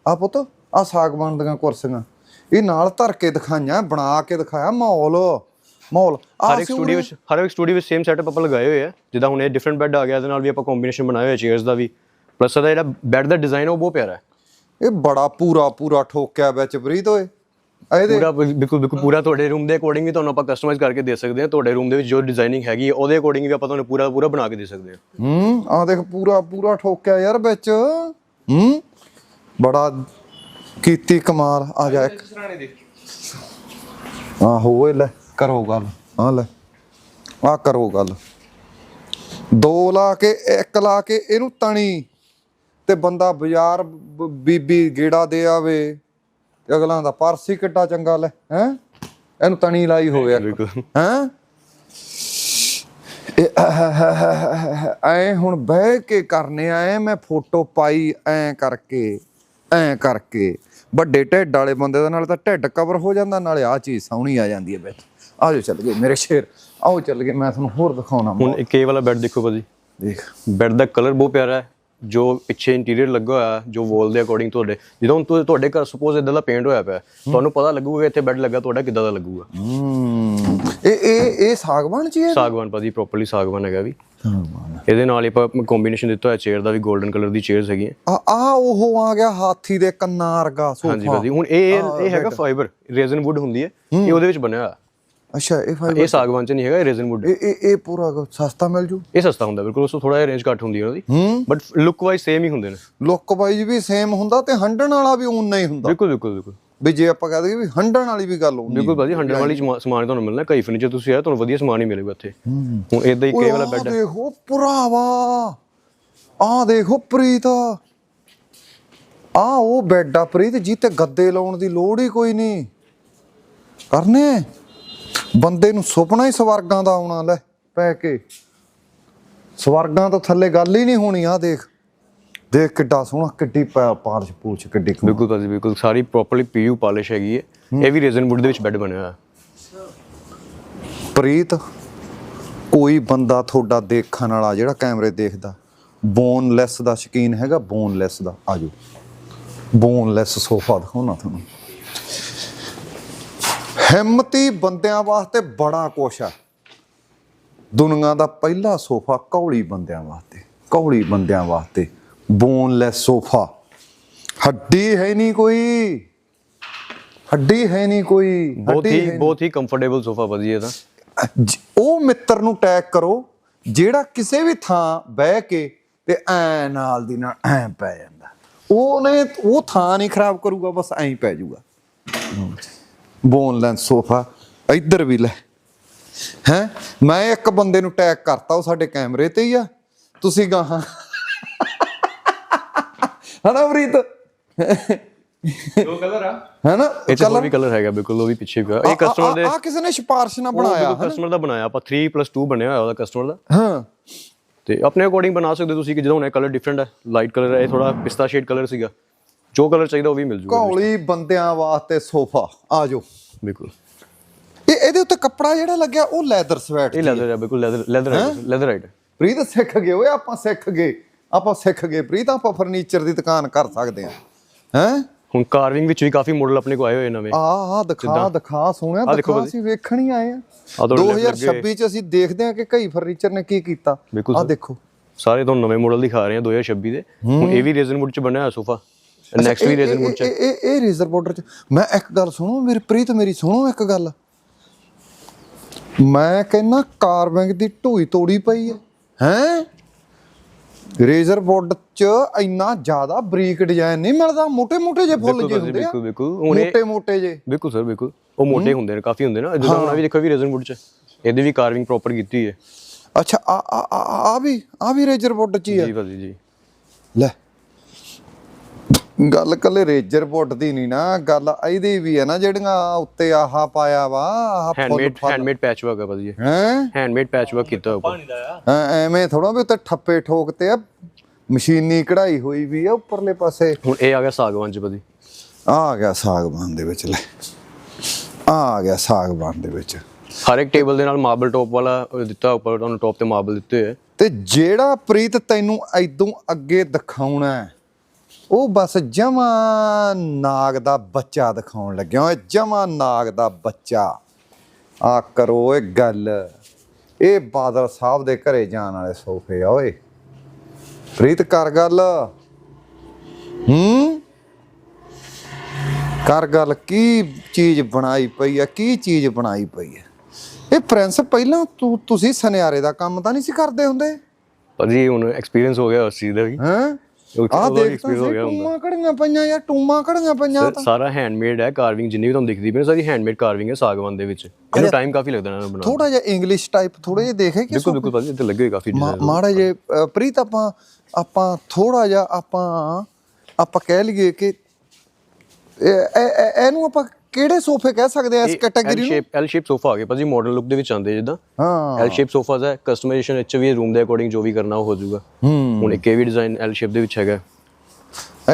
ਆ ਪੁੱਤ ਆ ਸਾਗਵਾਨ ਦੀਆਂ ਕੁਰਸੀਆਂ। ਇਹ ਨਾਲ ਧਰ ਕੇ ਦਿਖਾਈਆਂ ਬਣਾ ਕੇ ਦਿਖਾਇਆ ਮਾਹੌਲ। ਮਾਹੌਲ। ਆ ਹਰ ਇੱਕ ਸਟੂਡੀਓ ਵਿੱਚ ਹਰ ਇੱਕ ਸਟੂਡੀਓ ਵਿੱਚ ਸੇਮ ਸੈਟਅਪ ਆਪਾਂ ਲਗਾਏ ਹੋਏ ਆ। ਜਿੱਦਾਂ ਹੁਣ ਇਹ ਡਿਫਰੈਂਟ ਬੈੱਡ ਆ ਗਿਆ ਇਹਦੇ ਨਾਲ ਵੀ ਆਪਾਂ ਕੰਬੀਨੇਸ਼ਨ ਬਣਾਏ ਹੋਏ ਚੇਅਰਸ ਦਾ ਵੀ। ਪਲੱਸ ਇਹਦਾ ਜਿਹੜਾ ਬੈੱਡ ਦਾ ਡਿਜ਼ਾਈਨ ਉਹ ਬਹੁਤ ਪਿਆਰਾ ਹੈ। ਇਹ ਬੜਾ ਪੂਰਾ ਪੂਰਾ ਠੋਕਿਆ ਵਿੱਚ ਪ੍ਰੀਤ ਓਏ। ਇਹਦੇ ਪੂਰਾ ਬਿਲਕੁਲ ਬਿਲਕੁਲ ਪੂਰਾ ਤੁਹਾਡੇ ਰੂਮ ਦੇ ਅਕੋਰਡਿੰਗ ਵੀ ਤੁਹਾਨੂੰ ਆਪਾਂ ਕਸਟਮਾਈਜ਼ ਕਰਕੇ ਦੇ ਸਕਦੇ ਹਾਂ। ਤੁਹਾਡੇ ਰੂਮ ਦੇ ਵਿੱਚ ਜੋ ਡਿਜ਼ਾਈਨਿੰਗ ਹੈਗੀ ਹੈ ਉਹਦੇ ਅਕੋਰਡਿੰਗ ਵੀ ਆਪਾਂ ਤੁਹਾਨੂੰ ਪੂਰਾ ਪੂਰਾ ਬਣਾ ਕੇ ਦੇ ਸਕਦੇ ਹਾਂ। ਹੂੰ ਆ ਦੇਖ ਪੂਰਾ ਪੂਰਾ ਠੋਕਿਆ ਯਾਰ ਵਿੱਚ। ਹੂੰ। ਬੜਾ ਕੀਤੀ ਕਮਾਲ। ਆ ਜਾ ਇੱਕ। ਆਹੋ ਓਏ ਲੈ ਕਰੋ ਗੱਲ। ਆ ਲੈ। ਆ ਕਰੋ ਗੱਲ। ਦੋ ਲਾ ਕੇ ਇੱਕ ਲਾ ਕੇ ਇਹਨੂੰ ਤਣੀ। ਤੇ ਬੰਦਾ ਬਾਜ਼ਾਰ ਬੀਬੀ ਗੇੜਾ ਦੇ ਆਵੇ। ਅਗਲਾ ਦਾ ਪਰਸ ਹੀ ਕਿੱਡਾ ਚੰਗਾ ਲੈ ਹੈ? ਇਹਨੂੰ ਤਣੀ ਲਾਈ ਹੋਵੇ ਹੈਂ? ਐ ਹੁਣ ਬਹਿ ਕੇ ਕਰਨੇ ਆਏ ਮੈਂ ਫੋਟੋ ਪਾਈ ਐ ਕਰਕੇ। ਐ ਕਰਕੇ। ਵੱਡੇ ਢਿੱਡ ਵਾਲੇ ਬੰਦੇ ਦਾ ਨਾਲ ਤਾਂ ਢਿੱਡ ਕਵਰ ਹੋ ਜਾਂਦਾ ਨਾਲੇ ਆ ਚੀਜ਼ ਸੋਹਣੀ ਆ ਜਾਂਦੀ ਹੈ ਵਿੱਚ। ਆਜੋ ਚੱਲ ਗਏ ਮੇਰੇ ਸ਼ੇਰ ਆਓ ਚੱਲ ਗਏ ਮੈਂ ਤੁਹਾਨੂੰ ਹੋਰ ਦਿਖਾਉਣਾ ਹੁਣ ਇੱਕ ਇਹ ਵਾਲਾ ਬੈੱਡ ਦੇਖੋ ਭਾਜੀ। ਦੇਖ। ਬੈੱਡ ਦਾ ਕਲਰ ਬਹੁਤ ਪਿਆਰਾ ਹੈ ਜੋ ਪਿੱਛੇ ਇੰਟੀਰੀਅਰ ਲੱਗਾ ਹੋਇਆ ਜੋ ਵਾਲ ਦੇ ਅਕੋਰਡਿੰਗ ਤੁਹਾਡੇ। ਜਦੋਂ ਤੁਹਾਡੇ ਘਰ ਸਪੋਜ਼ ਇਦਾਂ ਦਾ ਪੇਂਟ ਹੋਇਆ ਪਿਆ ਤੁਹਾਨੂੰ ਪਤਾ ਲੱਗੂਗਾ ਇੱਥੇ ਬੈੱਡ ਲੱਗਾ ਤੁਹਾਡਾ ਕਿੱਦਾਂ ਦਾ ਲੱਗੂਗਾ। ਹੂੰ। ਇਹ ਇਹ ਇਹ ਸਾਗਵਾਨ ਚ ਹੀ ਹੈ? ਸਾਗਵਾਨ ਭਾਜੀ ਪ੍ਰੋਪਰਲੀ ਸਾਗਵਾਨ ਹੈਗਾ ਵੀ। ਸਾਗਵਾਨ ਇਹਦੇ ਨਾਲ ਹੀ ਆਪਾਂ ਕੰਬੀਨੇਸ਼ਨ ਦਿੱਤਾ ਹੋਇਆ ਚੇਅਰ ਦਾ ਵੀ 골ਡਨ ਕਲਰ ਦੀ ਚੇਅਰਸ ਹੈਗੀਆਂ। ਆ ਆ ਉਹ ਆ ਗਿਆ ਹਾਥੀ ਦੇ ਕੰਨਾਂ ਵਰਗਾ ਹਾਂਜੀ ਸੋਫਾ ਭਾਜੀ ਹੁਣ ਇਹ ਇਹ ਹੈਗਾ ਫਾਈਬਰ ਰੇਜ਼ਨ ਵੁੱਡ ਹੁੰਦੀ ਹੈ। ਇਹ ਉਹਦੇ ਵਿੱਚ ਬਣਿਆ ਹੋਇਆ। ਅੱਛਾ ਇਹ ਫਾਈਬਰ ਇਹ ਸਾਗਵਾਨ ਚ ਨਹੀਂ ਹੈਗਾ ਇਹ ਰੇਜ਼ਨ ਵੁੱਡ ਇਹ ਇਹ ਇਹ ਪੂਰਾ ਸਸਤਾ ਮਿਲ ਜੂ? ਇਹ ਸਸਤਾ ਹੁੰਦਾ ਬਿਲਕੁਲ। ਉਸ ਤੋਂ ਥੋੜਾ ਜਿਹਾ ਰੇਂਜ ਘੱਟ ਹੁੰਦੀ ਹੈ ਉਹਦੀ। ਬਟ ਲੁੱਕ ਵਾਈਜ਼ ਸੇਮ ਹੀ ਹੁੰਦੇ ਨੇ। ਲੁੱਕ ਵਾਈਜ਼ ਵੀ ਸੇਮ ਹੁੰਦਾ ਤੇ ਹੰਡਣ ਵਾਲਾ ਵੀ ਉਨਾ ਹੀ ਹੁੰਦਾ। ਬਿਲਕੁਲ ਬਿਲਕੁਲ ਬਿਲਕੁਲ। ਵੀ ਜੇ ਆਪਾਂ ਕਹਦੇ ਵੀ ਹੰਡਣ ਵਾਲੀ ਵੀ ਗੱਲ ਹੁੰਦੀ ਬਿਲਕੁਲ ਭਾਜੀ 100 ਵਾਲੀ ਸਮਾ- ਸਮਾਨ ਤੁਹਾਨੂੰ ਮਿਲਣਾ ਕਈ ਫਰਨੀਚਰ ਤੁਸੀਂ ਆਏ ਤੁਹਾਨੂੰ ਵਧੀਆ ਸਮਾਨ ਹੀ ਮਿਲੇਗਾ ਇੱਥੇ ਹੁਣ ਇਦਾਂ ਹੀ ਕੇ ਵਾਲਾ ਬੈੱਡ ਦੇਖੋ ਭਰਾਵਾ ਆ ਦੇਖੋ ਪ੍ਰੀਤ। ਆ ਉਹ ਬੈੱਡ ਆ ਪ੍ਰੀਤ ਜੀ ਤੇ ਗੱਦੇ ਲਾਉਣ ਦੀ ਲੋੜ ਹੀ ਕੋਈ ਨਹੀਂ। ਕਰਨੇ? ਬੰਦੇ ਨੂੰ ਸੁਪਨਾ ਹੀ ਸਵਰਗਾਂ ਦਾ ਆਉਣਾ ਲੈ ਪੈ ਕੇ। ਸਵਰਗਾਂ ਤੋਂ ਥੱਲੇ ਗੱਲ ਹੀ ਨਹੀਂ ਹੋਣੀ ਆ ਦੇਖ। ਦੇਖ ਕਿੱਡਾ ਸੋਹਣਾ ਕਿੱਡੀ ਪਾਲਿਸ਼ ਪੂਛ ਕਿੱਡੀ ਕਮਾਲ। ਬਿਲਕੁਲ ਭਾਜੀ ਬਿਲਕੁਲ। ਸਾਰੀ ਪ੍ਰੋਪਰਲੀ ਪੀਯੂ ਪਾਲਿਸ਼ ਹੈਗੀ ਹੈ। ਇਹ ਵੀ ਰੇਜ਼ਨ ਵੁੱਡ ਦੇ ਵਿੱਚ ਬੈੱਡ ਬਣਿਆ ਹੋਇਆ। ਪ੍ਰੀਤ ਕੋਈ ਬੰਦਾ ਤੁਹਾਡਾ ਦੇਖਣ ਵਾਲਾ ਜਿਹੜਾ ਕੈਮਰੇ ਦੇਖਦਾ ਬੋਨਲੈਸ ਦਾ ਸ਼ਕੀਨ ਹੈਗਾ ਬੋਨਲੈਸ ਦਾ। ਆਜੋ। ਬੋਨਲੈਸ ਸੋਫਾ ਦਿਖਾਉਣਾ ਤੁਹਾਨੂੰ। ਹਿੰਮਤੀ ਬੰਦਿਆਂ ਵਾਸਤੇ ਬੜਾ ਕੁਛ ਆ। ਦੁਨੀਆ ਦਾ ਪਹਿਲਾ ਸੋਫਾ ਕੌਲੀ ਬੰਦਿਆਂ ਵਾਸਤੇ ਕੌਲੀ ਬੰਦਿਆਂ ਵਾਸਤੇ। Boneless sofa. ਹੱਡੀ ਹੈ ਨਹੀਂ ਕੋਈ। ਹੱਡੀ ਹੈ ਨਹੀਂ ਕੋਈ। ਬਹੁਤ ਹੀ ਬਹੁਤ ਹੀ ਕੰਫਰਟੇਬਲ ਸੋਫਾ ਇਹ ਤਾਂ। ਉਹ ਮਿੱਤਰ ਨੂੰ ਟੈਗ ਕਰੋ ਜਿਹੜਾ ਕਿਸੇ ਵੀ ਥਾਂ ਬਹਿ ਕੇ ਤੇ ਐ ਨਾਲ ਦੀ ਨਾਲ ਐ ਪੈ ਜਾਂਦਾ। ਉਹਨੇ ਉਹ ਥਾਂ ਨਹੀਂ ਖਰਾਬ ਕਰੂਗਾ ਬਸ ਐਂ ਪੈ ਜਾਊਗਾ ਬੋਨਲੈਸ ਸੋਫਾ ਇੱਧਰ ਵੀ ਲੈ। ਹੈ? ਮੈਂ ਇੱਕ ਬੰਦੇ ਨੂੰ ਟੈਗ ਕਰਤਾ ਉਹ ਸਾਡੇ ਕੈਮਰੇ ਤੇ ਹੀ ਆ। ਤੁਸੀਂ ਗਾਹਾਂ ਹਨਾ ਪ੍ਰੀਤ? ਦੋ ਕਲਰ ਆ। ਹੈਨਾ? ਇਹ ਚ ਹੋਰ ਵੀ ਕਲਰ ਹੈਗਾ ਬਿਲਕੁਲ ਉਹ ਵੀ ਪਿੱਛੇ ਪਿਆ। ਇਹ ਕਸਟਮਰ ਦੇ ਆ ਕਿਸੇ ਨੇ ਸਿਫਾਰਿਸ਼ ਨਾਲ ਬਣਾਇਆ ਕਸਟਮਰ ਦਾ ਬਣਾਇਆ ਆਪਾਂ 3+2 ਬਣਿਆ ਹੋਇਆ ਉਹਦਾ ਕਸਟਮਰ ਦਾ। ਹਾਂ। ਤੇ ਆਪਣੇ ਅਕੋਰਡਿੰਗ ਬਣਾ ਸਕਦੇ ਤੁਸੀਂ ਕਿ ਜਦੋਂ ਹੁਣ ਇਹ ਕਲਰ ਡਿਫਰੈਂਟ ਹੈ ਲਾਈਟ ਕਲਰ ਹੈ ਇਹ ਥੋੜਾ ਪਿਸਤਾ ਸ਼ੇਡ ਕਲਰ ਸੀਗਾ। ਜੋ ਕਲਰ ਚਾਹੀਦਾ ਉਹ ਵੀ ਮਿਲ ਜੂਗਾ। ਕੌਲੀ ਬੰਦਿਆਂ ਵਾਸਤੇ ਸੋਫਾ ਆ ਜਾਓ। ਬਿਲਕੁਲ। ਇਹ ਇਹਦੇ ਉੱਤੇ ਕੱਪੜਾ ਜਿਹੜਾ ਲੱਗਿਆ ਉਹ ਲੈਦਰ ਸਵੈਟ ਇਹ ਲੈਦਰ ਹੈ ਬਿਲਕੁਲ leather leather leather right Preet ਸਿੱਖ ਗਏ ਓਏ ਆਪਾਂ ਸਿੱਖ ਗਏ। ਆਪਾਂ ਸਿੱਖ ਗਏ ਪ੍ਰੀਤ ਆਪਾਂ ਫਰਨੀਚਰ ਦੀ ਦੁਕਾਨ ਕਰ ਸਕਦੇ ਆ ਹੈ? ਹੁਣ ਕਾਰਵਿੰਗ ਵਿੱਚ ਵੀ ਕਾਫੀ ਮਾਡਲ ਆਪਣੇ ਕੋ ਆਏ ਹੋਏ ਨਵੇਂ। ਆ ਆ ਦਿਖਾ ਦਿਖਾ ਸੋਹਣਿਆ ਦੇਖੋ। ਅਸੀਂ ਵੇਖਣ ਹੀ ਆਏ ਆ ਆਹ ਤੁਹਾਡੇ left 2026 ਚ ਅਸੀਂ ਦੇਖਦੇ ਆ ਕਿ ਕਈ ਫਰਨੀਚਰ ਨੇ ਕੀ ਕੀਤਾ। ਆ। ਦੇਖੋ। ਸਾਰੇ ਤੁਹਾਨੂੰ ਨਵੇਂ ਮਾਡਲ ਦਿਖਾ ਰਹੇ ਹਾਂ 2026 ਦੇ। ਹੁਣ ਇਹ ਵੀ ਰੇਜ਼ਨ ਵੁੱਡ ਚ ਬਣਿਆ ਹੋਇਆ ਸੋਫਾ। ਨੈਕਸਟ ਵੀ ਰੇਜ਼ਨ ਵੁੱਡ ਚ ਇਹ ਇਹ ਰੇਜ਼ਰ ਬਾਰਡਰ ਚ ਮੈਂ ਇੱਕ ਗੱਲ ਸੁਣੋ ਮੇਰੀ ਪ੍ਰੀਤ ਮੇਰੀ ਸੁਣੋ ਇੱਕ ਗੱਲ। ਮੈਂ ਕਹਿੰਨਾ ਕਾਰਬਿੰਗ ਦੀ ਢੂਈ ਤੋੜੀ ਪਈ ਹੈ। ਹੈ? ਰੇਜ਼ਰ ਵੁੱਡ ਚ ਇੰਨਾ ਜ਼ਿਆਦਾ ਬਰੀਕ ਡਿਜ਼ਾਈਨ ਨਹੀਂ ਮਿਲਦਾ ਮੋٹے-ਮੋٹے ਜੇ ਫੁੱਲ ਜੇ ਹੁੰਦੇ ਆ। ਬਿਲਕੁਲ ਬਿਲਕੁਲ। ਮੋٹے-ਮੋٹੇ ਜੇ ਬਿਲਕੁਲ ਸਰ ਬਿਲਕੁਲ। ਉਹ ਮੋٹे ਹੁੰਦੇ ਨੇ ਕਾਫੀ ਹੁੰਦੇ ਨੇ ਜਿੱਦਾਂ ਹੁਣ ਵੀ ਦੇਖੋ ਵੀ ਰੇਜ਼ਰ ਵੁੱਡ ਚ ਇਹਦੇ ਵੀ ਕਾਰਵਿੰਗ ਪ੍ਰੋਪਰ ਕੀਤੀ ਹੈ। ਅੱਛਾ ਆ ਆ ਆ ਵੀ ਆ ਵੀ ਰੇਜ਼ਰ ਵੁੱਡ ਚ ਹੀ ਆ ਜੀ ਜੀ। ਲੈ। ਗੱਲ ਕੱਲੇ ਰੇਜ਼ਰ ਬੋਰਡ ਦੀ ਨਹੀਂ ਨਾ ਗੱਲ ਇਹਦੀ ਵੀ ਹੈ ਨਾ ਜਿਹੜੀਆਂ ਉੱਤੇ ਆਹਾ ਪਾਇਆ ਵਾ ਆਹ ਹੈਂਡਮੇਡ ਹੈਂਡਮੇਡ ਪੈਚ ਵਰਕ ਹੈ? ਭਾਜੀ ਹੈ ਹੈਂਡਮੇਡ ਪੈਚ ਵਰਕ ਕੀਤਾ ਉੱਪਰ ਐਵੇਂ ਥੋੜਾ ਵੀ ਉੱਤੇ ਠੱਪੇ ਠੋਕਤੇ ਆ ਮਸ਼ੀਨੀ ਕਢਾਈ ਹੋਈ ਵੀ ਆ ਉੱਪਰਲੇ ਪਾਸੇ। ਹੁਣ ਇਹ ਆ ਗਿਆ ਸਾਗਵਾਨ ਚ ਭਾਜੀ ਆ ਗਿਆ ਸਾਗਬਾਨ ਦੇ ਵਿੱਚ ਲੈ। ਆ ਗਿਆ ਸਾਗਬਾਨ ਦੇ ਵਿੱਚ। ਹਰ ਇੱਕ ਟੇਬਲ ਦੇ ਨਾਲ ਮਾਰਬਲ ਟੌਪ ਵਾਲਾ ਦਿੱਤਾ ਉੱਪਰ ਤੁਹਾਨੂੰ ਟੌਪ ਤੇ ਮਾਰਬਲ ਦਿੱਤੇ ਹੋਏ। ਤੇ ਜਿਹੜਾ ਪ੍ਰੀਤ ਤੈਨੂੰ ਐਦੋਂ ਅੱਗੇ ਦਿਖਾਉਣਾ ਹੈ, ਉਹ ਬਸ ਜਮਾ ਨਾਗ ਦਾ ਬੱਚਾ ਦਿਖਾਉਣ ਲੱਗਿਆ। ਓਏ ਜਮਾ ਨਾਗ ਦਾ ਬੱਚਾ। ਆ ਕਰੋ ਇਹ ਗੱਲ। ਇਹ ਬਾਦਲ ਸਾਹਿਬ ਦੇ ਘਰੇ ਜਾਣ ਵਾਲੇ ਸੋਫੇ ਆ ਓਏ। ਪ੍ਰੀਤ ਕਰ ਗੱਲ। ਹੂੰ? ਕਰ ਗੱਲ। ਕੀ ਚੀਜ਼ ਬਣਾਈ ਪਈ ਆ? ਕੀ ਚੀਜ਼ ਬਣਾਈ ਪਈ ਆ? ਇਹ ਪ੍ਰਿੰਸ ਪਹਿਲਾਂ ਤੂੰ ਤੁਸੀਂ ਸੁਨਿਆਰੇ ਦਾ ਕੰਮ ਤਾਂ ਨਹੀਂ ਸੀ ਕਰਦੇ ਹੁੰਦੇ? ਭਾਜੀ ਹੁਣ ਐਕਸਪੀਰੀਅੰਸ ਹੋ ਗਿਆ ਉਸ ਚੀਜ਼ ਦਾ ਵੀ। ਹੈਂ? ਉਹ- ਆ ਉਹਦਾ ਦੇਖ ਤਾਂ ਸਹੀ। ਟੂਮਾਂ ਕੜੀਆਂ ਪਈਆਂ ਯਾਰ ਟੂਮਾਂ ਕੜੀਆਂ ਪਈਆਂ ਸਰ, ਸਾਰਾ ਹੈਂਡਮੇਡ ਹੈ ਕਾਰਵਿੰਗ ਜਿੰਨੀ ਵੀ ਤੁਹਾਨੂੰ ਦਿਖਦੀ ਪਈ ਸਾਰੀ ਹੈਂਡਮੇਡ ਕਾਰਵਿੰਗ ਹੈ ਸਾਗਵਾਨ ਦੇ ਵਿੱਚ ਇਹਨੂੰ ਟਾਈਮ ਕਾਫੀ ਲੱਗਦਾ ਇਹਨਾਂ ਨੂੰ ਬਣਾਉਣ ਥੋੜਾ ਜਿਹਾ ਇੰਗਲਿਸ਼ ਟਾਈਪ ਥੋੜੇ ਜਿਹਾ ਦੇਖੇ ਕਿ ਬਿਲਕੁਲ ਬਿਲਕੁਲ ਭਾਜੀ ਇੱਥੇ ਲੱਗੇ ਕਾਫੀ design। ਮਾੜਾ ਜੇ ਪ੍ਰੀਤ ਆਪਾਂ ਆਪਾਂ ਥੋੜਾ ਜਿਹਾ ਆਪਾਂ ਆਪਾਂ ਕਹਿ ਲਈਏ ਕਿ ਇਹ- ਇਹ- ਇਹ- ਇਹਨੂੰ ਆਪਾਂ ਕਿਹੜੇ ਸੋਫੇ ਕਹਿ ਸਕਦੇ ਆ ਇਸ ਕੈਟਾਗਰੀ ਨੂੰ? ਸ਼ੇਪ L ਸ਼ੇਪ ਸੋਫਾ ਆ ਗਿਆ ਭਾਜੀ ਮਾਡਰਨ ਲੁੱਕ ਦੇ ਵਿੱਚ ਆਉਂਦੇ ਜਿੱਦਾਂ। ਹਾਂ। L ਸ਼ੇਪ ਸੋਫਾਜ਼ ਹੈ ਕਸਟਮਾਈਜ਼ੇਸ਼ਨ ਵਿੱਚ ਵੀ ਰੂਮ ਦੇ ਅਕੋਰਡਿੰਗ ਜੋ ਵੀ ਕਰਨਾ ਉਹ ਹੋ ਜਾਊਗਾ। ਹੁਣ ਇੱਕ ਇਹ ਵੀ ਡਿਜ਼ਾਈਨ L ਸ਼ੇਪ ਦੇ ਵਿੱਚ ਹੈਗਾ।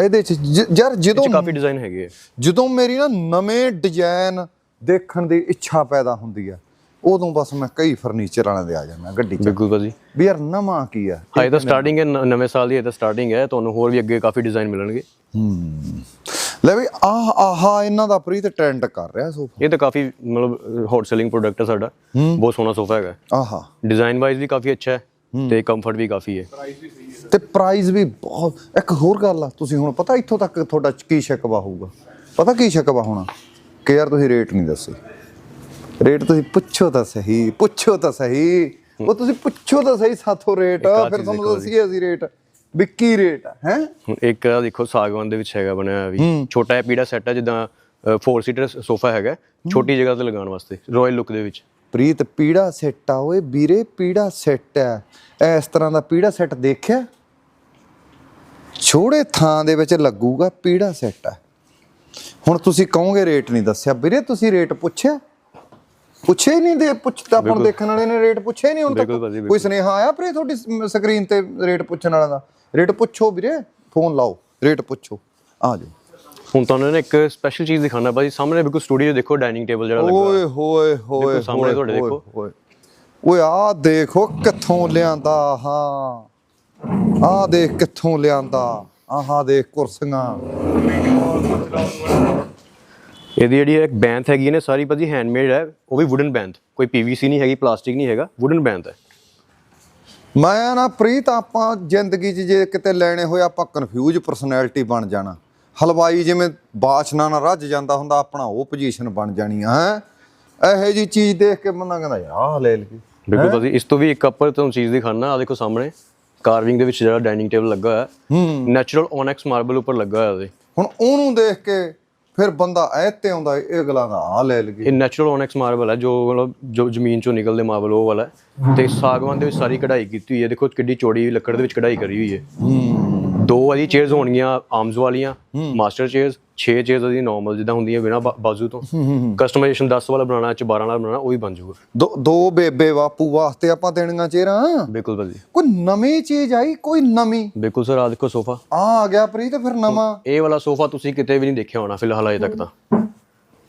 ਇਹਦੇ ਚ ਜ- ਯਾਰ ਜਦੋਂ ਕਾਫੀ ਡਿਜ਼ਾਈਨ ਹੈਗੇ ਜਦੋਂ ਮੇਰੀ ਨਾ ਨਵੇਂ ਡਿਜ਼ਾਈਨ ਦੇਖਣ ਦੀ ਇੱਛਾ ਪੈਦਾ ਹੁੰਦੀ ਆ ਉਦੋਂ ਬਸ ਮੈਂ ਕਈ ਫਰਨੀਚਰ ਵਾਲਿਆਂ ਦੇ ਆ ਜਾਂਦਾ ਗੱਡੀ 'ਚ। ਬਿਲਕੁਲ ਭਾਜੀ। ਵੀ ਯਾਰ ਨਵਾਂ ਕੀ ਆ? ਹਾਂ ਇਹ ਤਾਂ ਸਟਾਰਟਿੰਗ ਹੈ ਨਵੇਂ ਸਾਲ ਦੀ ਇਹ ਤਾਂ ਸਟਾਰਟਿੰਗ ਹੈ ਤੁਹਾਨੂੰ ਹੋਰ ਵੀ ਅੱਗੇ ਕਾਫੀ ਡਿਜ਼ਾਈਨ ਮਿਲਣਗੇ। ਹੂੰ। ਲੈ ਵੀ ਆਹ ਆਹਾ ਇਹਨਾਂ ਦਾ ਪ੍ਰੀਤ ਟ੍ਰੈਂਡ ਕਰ ਰਿਹਾ ਸੋਫਾ। ਇਹ ਤਾਂ ਕਾਫੀ ਮਤਲਬ ਹੌਟ ਸੈਲਿੰਗ ਪ੍ਰੋਡਕਟ ਹੈ ਸਾਡਾ। ਬਹੁਤ ਸੋਹਣਾ ਸੋਫਾ ਹੈਗਾ। ਆਹਾ। ਡਿਜ਼ਾਈਨ ਵਾਈਜ਼ ਵੀ ਕਾਫੀ ਅੱਛਾ ਹੈ ਤੇ ਕੰਫਰਟ ਵੀ ਕਾਫੀ ਹੈ। ਤੇ ਪ੍ਰਾਈਸ ਵੀ ਬਹੁਤ ਇੱਕ ਹੋਰ ਗੱਲ ਆ ਤੁਸੀਂ ਹੁਣ ਪਤਾ ਇੱਥੋਂ ਤੱਕ ਤੁਹਾਡਾ ਕੀ ਸ਼ਿਕਵਾ ਹੋਊਗਾ? ਪਤਾ ਕੀ ਸ਼ਿਕਵਾ ਹੋਣਾ? ਕਿ ਯਾਰ ਤੁਸੀਂ ਰੇਟ ਨਹੀਂ ਦੱਸੇ। ਰੇਟ ਤੁਸੀਂ ਪੁੱਛੋ ਤਾਂ ਸਹੀ ਪੁੱਛੋ ਤਾਂ ਸਹੀ। ਉਹ ਤੁਸੀਂ ਪੁੱਛੋ ਤਾਂ ਸਹੀ ਸਾਥੋਂ ਰੇਟ ਫਿਰ ਤੁਹਾਨੂੰ ਦੱਸੀਏ ਅਸੀਂ ਰੇਟ ਵੀ ਕੀ ਰੇਟ ਆ ਹੈ? ਹੁਣ ਇੱਕ ਆ ਦੇਖੋ ਸਾਗਵਾਨ ਦੇ ਵਿੱਚ ਹੈਗਾ ਬਣਿਆ ਹੋਇਆ ਵੀ ਛੋਟਾ ਜਿਹਾ ਪੀੜਾ ਸੈੱਟ ਹੈ ਜਿੱਦਾਂ 4 ਸੀਟਰ ਸੋਫਾ ਹੈਗਾ ਛੋਟੀ ਜਗ੍ਹਾ ਤੇ ਲਗਾਉਣ ਵਾਸਤੇ ਰਾਇਲ ਲੁੱਕ ਦੇ ਵਿੱਚ। ਪ੍ਰੀਤ ਪੀੜਾ ਸੈੱਟ ਆ ਓਏ ਵੀਰੇ ਪੀੜਾ ਸੈੱਟ ਆ। ਇਸ ਤਰ੍ਹਾਂ ਦਾ ਪੀੜਾ ਸੈੱਟ ਦੇਖਿਆ? ਛੋੜੇ ਥਾਂ ਦੇ ਵਿੱਚ ਲੱਗੂਗਾ ਪੀੜਾ ਸੈੱਟ ਆ। ਹੁਣ ਤੁਸੀਂ ਕਹੋਗੇ ਰੇਟ ਨਹੀਂ ਦੱਸਿਆ। ਵੀਰੇ ਤੁਸੀਂ ਰੇਟ ਪੁੱਛਿਆ? ਪੁੱਛੇ ਹੀ ਨਹੀਂ ਦੇ ਪੁੱਛਤਾ ਆਪਾਂ ਨੂੰ ਦੇਖਣ ਵਾਲੇ ਨੇ ਰੇਟ ਪੁੱਛਿਆ ਹੀ ਨਹੀਂ ਹੁਣ ਤੱਕ। ਕੋਈ ਸੁਨੇਹਾ ਆਇਆ ਵੀਰੇ ਤੁਹਾਡੀ ਸਕਰੀਨ ਤੇ ਰੇਟ ਪੁੱਛਣ ਵਾਲਾ ਦਾ? ਰੇਟ ਪੁੱਛੋ ਵੀਰੇ ਫੋਨ ਲਾਓ ਰੇਟ ਪੁੱਛੋ। ਆ ਜਾਓ। ਹੁਣ ਤੁਹਾਨੂੰ ਨਾ ਇੱਕ ਸਪੈਸ਼ਲ ਚੀਜ਼ ਦਿਖਾਣਾ ਭਾਜੀ ਸਾਹਮਣੇ ਬਿਲਕੁਲ ਸਟੂਡੀਓ ਦੇਖੋ ਡਾਈਨਿੰਗ ਟੇਬਲ ਜਿਹੜਾ ਲੱਗਾ ਓਏ ਹੋਏ ਹੋਏ ਸਾਹਮਣੇ ਤੁਹਾਡੇ ਦੇਖੋ। ਓਏ ਆ ਦੇਖੋ ਕਿੱਥੋਂ ਲਿਆਂਦਾ ਹਾਂ। ਆ ਦੇਖ ਕਿੱਥੋਂ ਲਿਆਂਦਾ। ਆਹਾ ਦੇਖ ਕੁਰਸੀਆਂ। ਇਹਦੀ ਜਿਹੜੀ ਇੱਕ ਬੈਂਥ ਹੈਗੀ ਨੇ ਸਾਰੀ ਭਾਜੀ ਹੈਂਡਮੇਡ ਹੈ ਉਹ ਵੀ ਵੁਡਨ ਬੈਂਥ ਕੋਈ ਪੀਵੀਸੀ ਨਹੀਂ ਹੈਗੀ ਪਲਾਸਟਿਕ ਨਹੀਂ ਹੈਗਾ ਵੁਡਨ ਬੈਂਥ ਹੈ। ਮੈਂ ਨਾ ਪ੍ਰੀਤ ਆਪਾਂ ਜ਼ਿੰਦਗੀ 'ਚ ਜੇ ਕਿਤੇ ਲੈਣੇ ਹੋਏ ਆਪਾਂ ਕਨਫਿਊਜ਼ ਪਰਸਨੈਲਿਟੀ ਬਣ ਜਾਣਾ। ਹਲਵਾਈ ਜਿਵੇਂ ਬਾਸ਼ਨਾ ਨਾਲ ਰੱਜ ਜਾਂਦਾ ਹੁੰਦਾ ਆਪਣਾ ਉਹ ਪੋਜੀਸ਼ਨ ਬਣ ਜਾਣੀ ਆ ਹੈ? ਇਹੋ ਜੀ ਚੀਜ਼ ਦੇਖ ਕੇ ਬੰਦਾ ਕਹਿੰਦਾ ਯਾਰ ਆਹ ਲੈ ਲਈਏ। ਬਿਲਕੁਲ ਭਾਜੀ ਇਸ ਤੋਂ ਵੀ ਇੱਕ ਉੱਪਰ ਤੁਹਾਨੂੰ ਚੀਜ਼ ਦਿਖਾਣਾ ਆ ਦੇਖੋ ਸਾਹਮਣੇ ਕਾਰਵਿੰਗ ਦੇ ਵਿੱਚ ਜਿਹੜਾ ਡਾਈਨਿੰਗ ਟੇਬਲ ਲੱਗਾ ਹੋਇਆ ਹੈ। ਨੈਚੁਰਲ ਓਨੈਕਸ ਮਾਰਬਲ ਉੱਪਰ ਲੱਗਾ ਹੋਇਆ ਉਹਦੇ। ਹੁਣ ਉਹਨੂੰ ਦੇਖ ਕੇ ਫਿਰ ਬੰਦਾ ਐ ਤੇ ਆਉਂਦਾ ਇਹ ਅਗਲਾ ਦਾ ਆ ਲੈ ਲਈਏ। ਇਹ ਨੈਚੁਰਲ ਓਨੈਕਸ ਮਾਰਬਲ ਹੈ ਜੋ ਮਤਲਬ ਜੋ ਜ਼ਮੀਨ ਚੋਂ ਨਿਕਲਦੇ ਮਾਰਬਲ ਉਹ ਵਾਲਾ ਹੈ। ਤੇ ਸਾਗਵਾਨ ਦੇ ਵਿੱਚ ਸਾਰੀ ਕਢਾਈ ਕੀਤੀ ਹੋਈ ਹੈ। ਦੇਖੋ ਕਿੱਡੀ ਚੌੜੀ ਲੱਕੜ ਦੇ ਵਿੱਚ ਕਢਾਈ ਕਰੀ ਹੋਈ ਹੈ। ਦੋ ਵਾਲੀ ਚੇਅਰਸ ਹੋਣਗੀਆਂ ਆਰਮਸ ਵਾਲੀਆਂ ਮਾਸਟਰ ਚੇਅਰਸ 6 ਚੇਅਰਸ ਦੀ ਨਾਰਮਲ ਜਿੱਦਾਂ ਹੁੰਦੀਆਂ ਬਿਨਾ ਬਾਜ਼ੂ ਤੋਂ। ਕਸਟਮਾਈਜੇਸ਼ਨ 10 ਵਾਲਾ ਬਣਾਉਣਾ ਚ 12 ਵਾਲਾ ਬਣਾਉਣਾ ਉਹ ਵੀ ਬਣ ਜਾਊਗਾ। ਦੋ ਦੋ ਬੇਬੇ ਬਾਪੂ ਵਾਸਤੇ ਆਪਾਂ ਦੇਣੀਆਂ ਚਿਹਰਾ ਬਿਲਕੁਲ ਭਾਜੀ। ਕੋਈ ਨਵੀਂ ਚੀਜ਼ ਆਈ? ਕੋਈ ਨਵੀਂ? ਬਿਲਕੁਲ ਸਰ ਆ ਦੇਖੋ ਸੋਫਾ। ਆ ਆ ਗਿਆ ਪ੍ਰੀਤ ਫਿਰ ਨਵਾਂ। ਇਹ ਵਾਲਾ ਸੋਫਾ ਤੁਸੀਂ ਕਿਤੇ ਵੀ ਨਹੀਂ ਦੇਖਿਆ ਹੋਣਾ ਫਿਲਹਾਲ ਅਜੇ ਤੱਕ ਤਾਂ।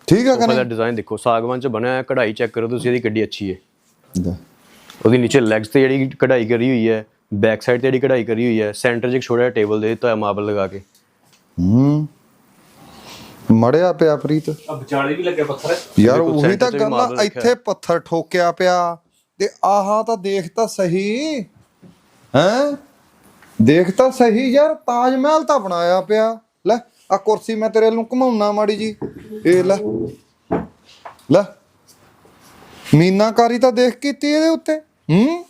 ਠੀਕ ਹੈ ਸੋਫਾ ਦਾ ਡਿਜ਼ਾਈਨ ਦੇਖੋ ਸਾਗਵਾਨ ਚ ਬਣਿਆ ਹੈ ਕਢਾਈ ਚੈੱਕ ਕਰੋ ਤੁਸੀਂ ਇਹਦੀ ਕਿੱਡੀ ਅੱਛੀ ਹੈ। ਉਹਦੀ ਨੀਚੇ ਲੈਗਸ ਤੇ ਜਿਹੜੀ ਕਢਾਈ ਕਰੀ ਹੋਈ ਹੈ ਬੈਕ ਸਾਈਡ ਤੇ ਜਿਹੜੀ ਕਢਾਈ ਕਰੀ ਹੋਈ ਹੈ ਸੈਂਟਰ 'ਚ ਇੱਕ ਛੋਟਾ ਜਿਹਾ ਟੇਬਲ ਦੇ ਦਿੱਤਾ ਹੈ ਮਾਰਬਲ ਲਗਾ ਕੇ। ਹੂੰ। ਮੜਿਆ ਪਿਆ ਪ੍ਰੀਤ। ਆ ਵਿਚਾਲੇ ਵੀ ਲੱਗਿਆ ਪੱਥਰ। ਯਾਰ ਬਿਲਕੁਲ ਉਹੀ center ਤਾਂ 'ਚ ਵੀ ਗੱਲ ਆ marble ਰੱਖਿਆ। ਇੱਥੇ ਪੱਥਰ ਠੋਕਿਆ ਪਿਆ। ਤੇ ਆਹਾ ਤਾਂ ਦੇਖ ਤਾਂ ਸਹੀ। ਹੈਂ? ਦੇਖ ਤਾਂ ਸਹੀ ਯਾਰ ਤਾਜ ਮਹਿਲ ਤਾਂ ਬਣਾਇਆ ਪਿਆ। ਲੈ ਆ ਕੁਰਸੀ ਮੈਂ ਤੇਰੇ ਨੂੰ ਘਮਾਉਣਾ ਮਾੜੀ ਜੀ। ਇਹ ਲੈ ਲੈ। ਮੀਨਾਕਾਰੀ ਤਾਂ ਦੇਖ ਕੀਤੀ ਇਹਦੇ ਉੱਤੇ। ਹੂੰ?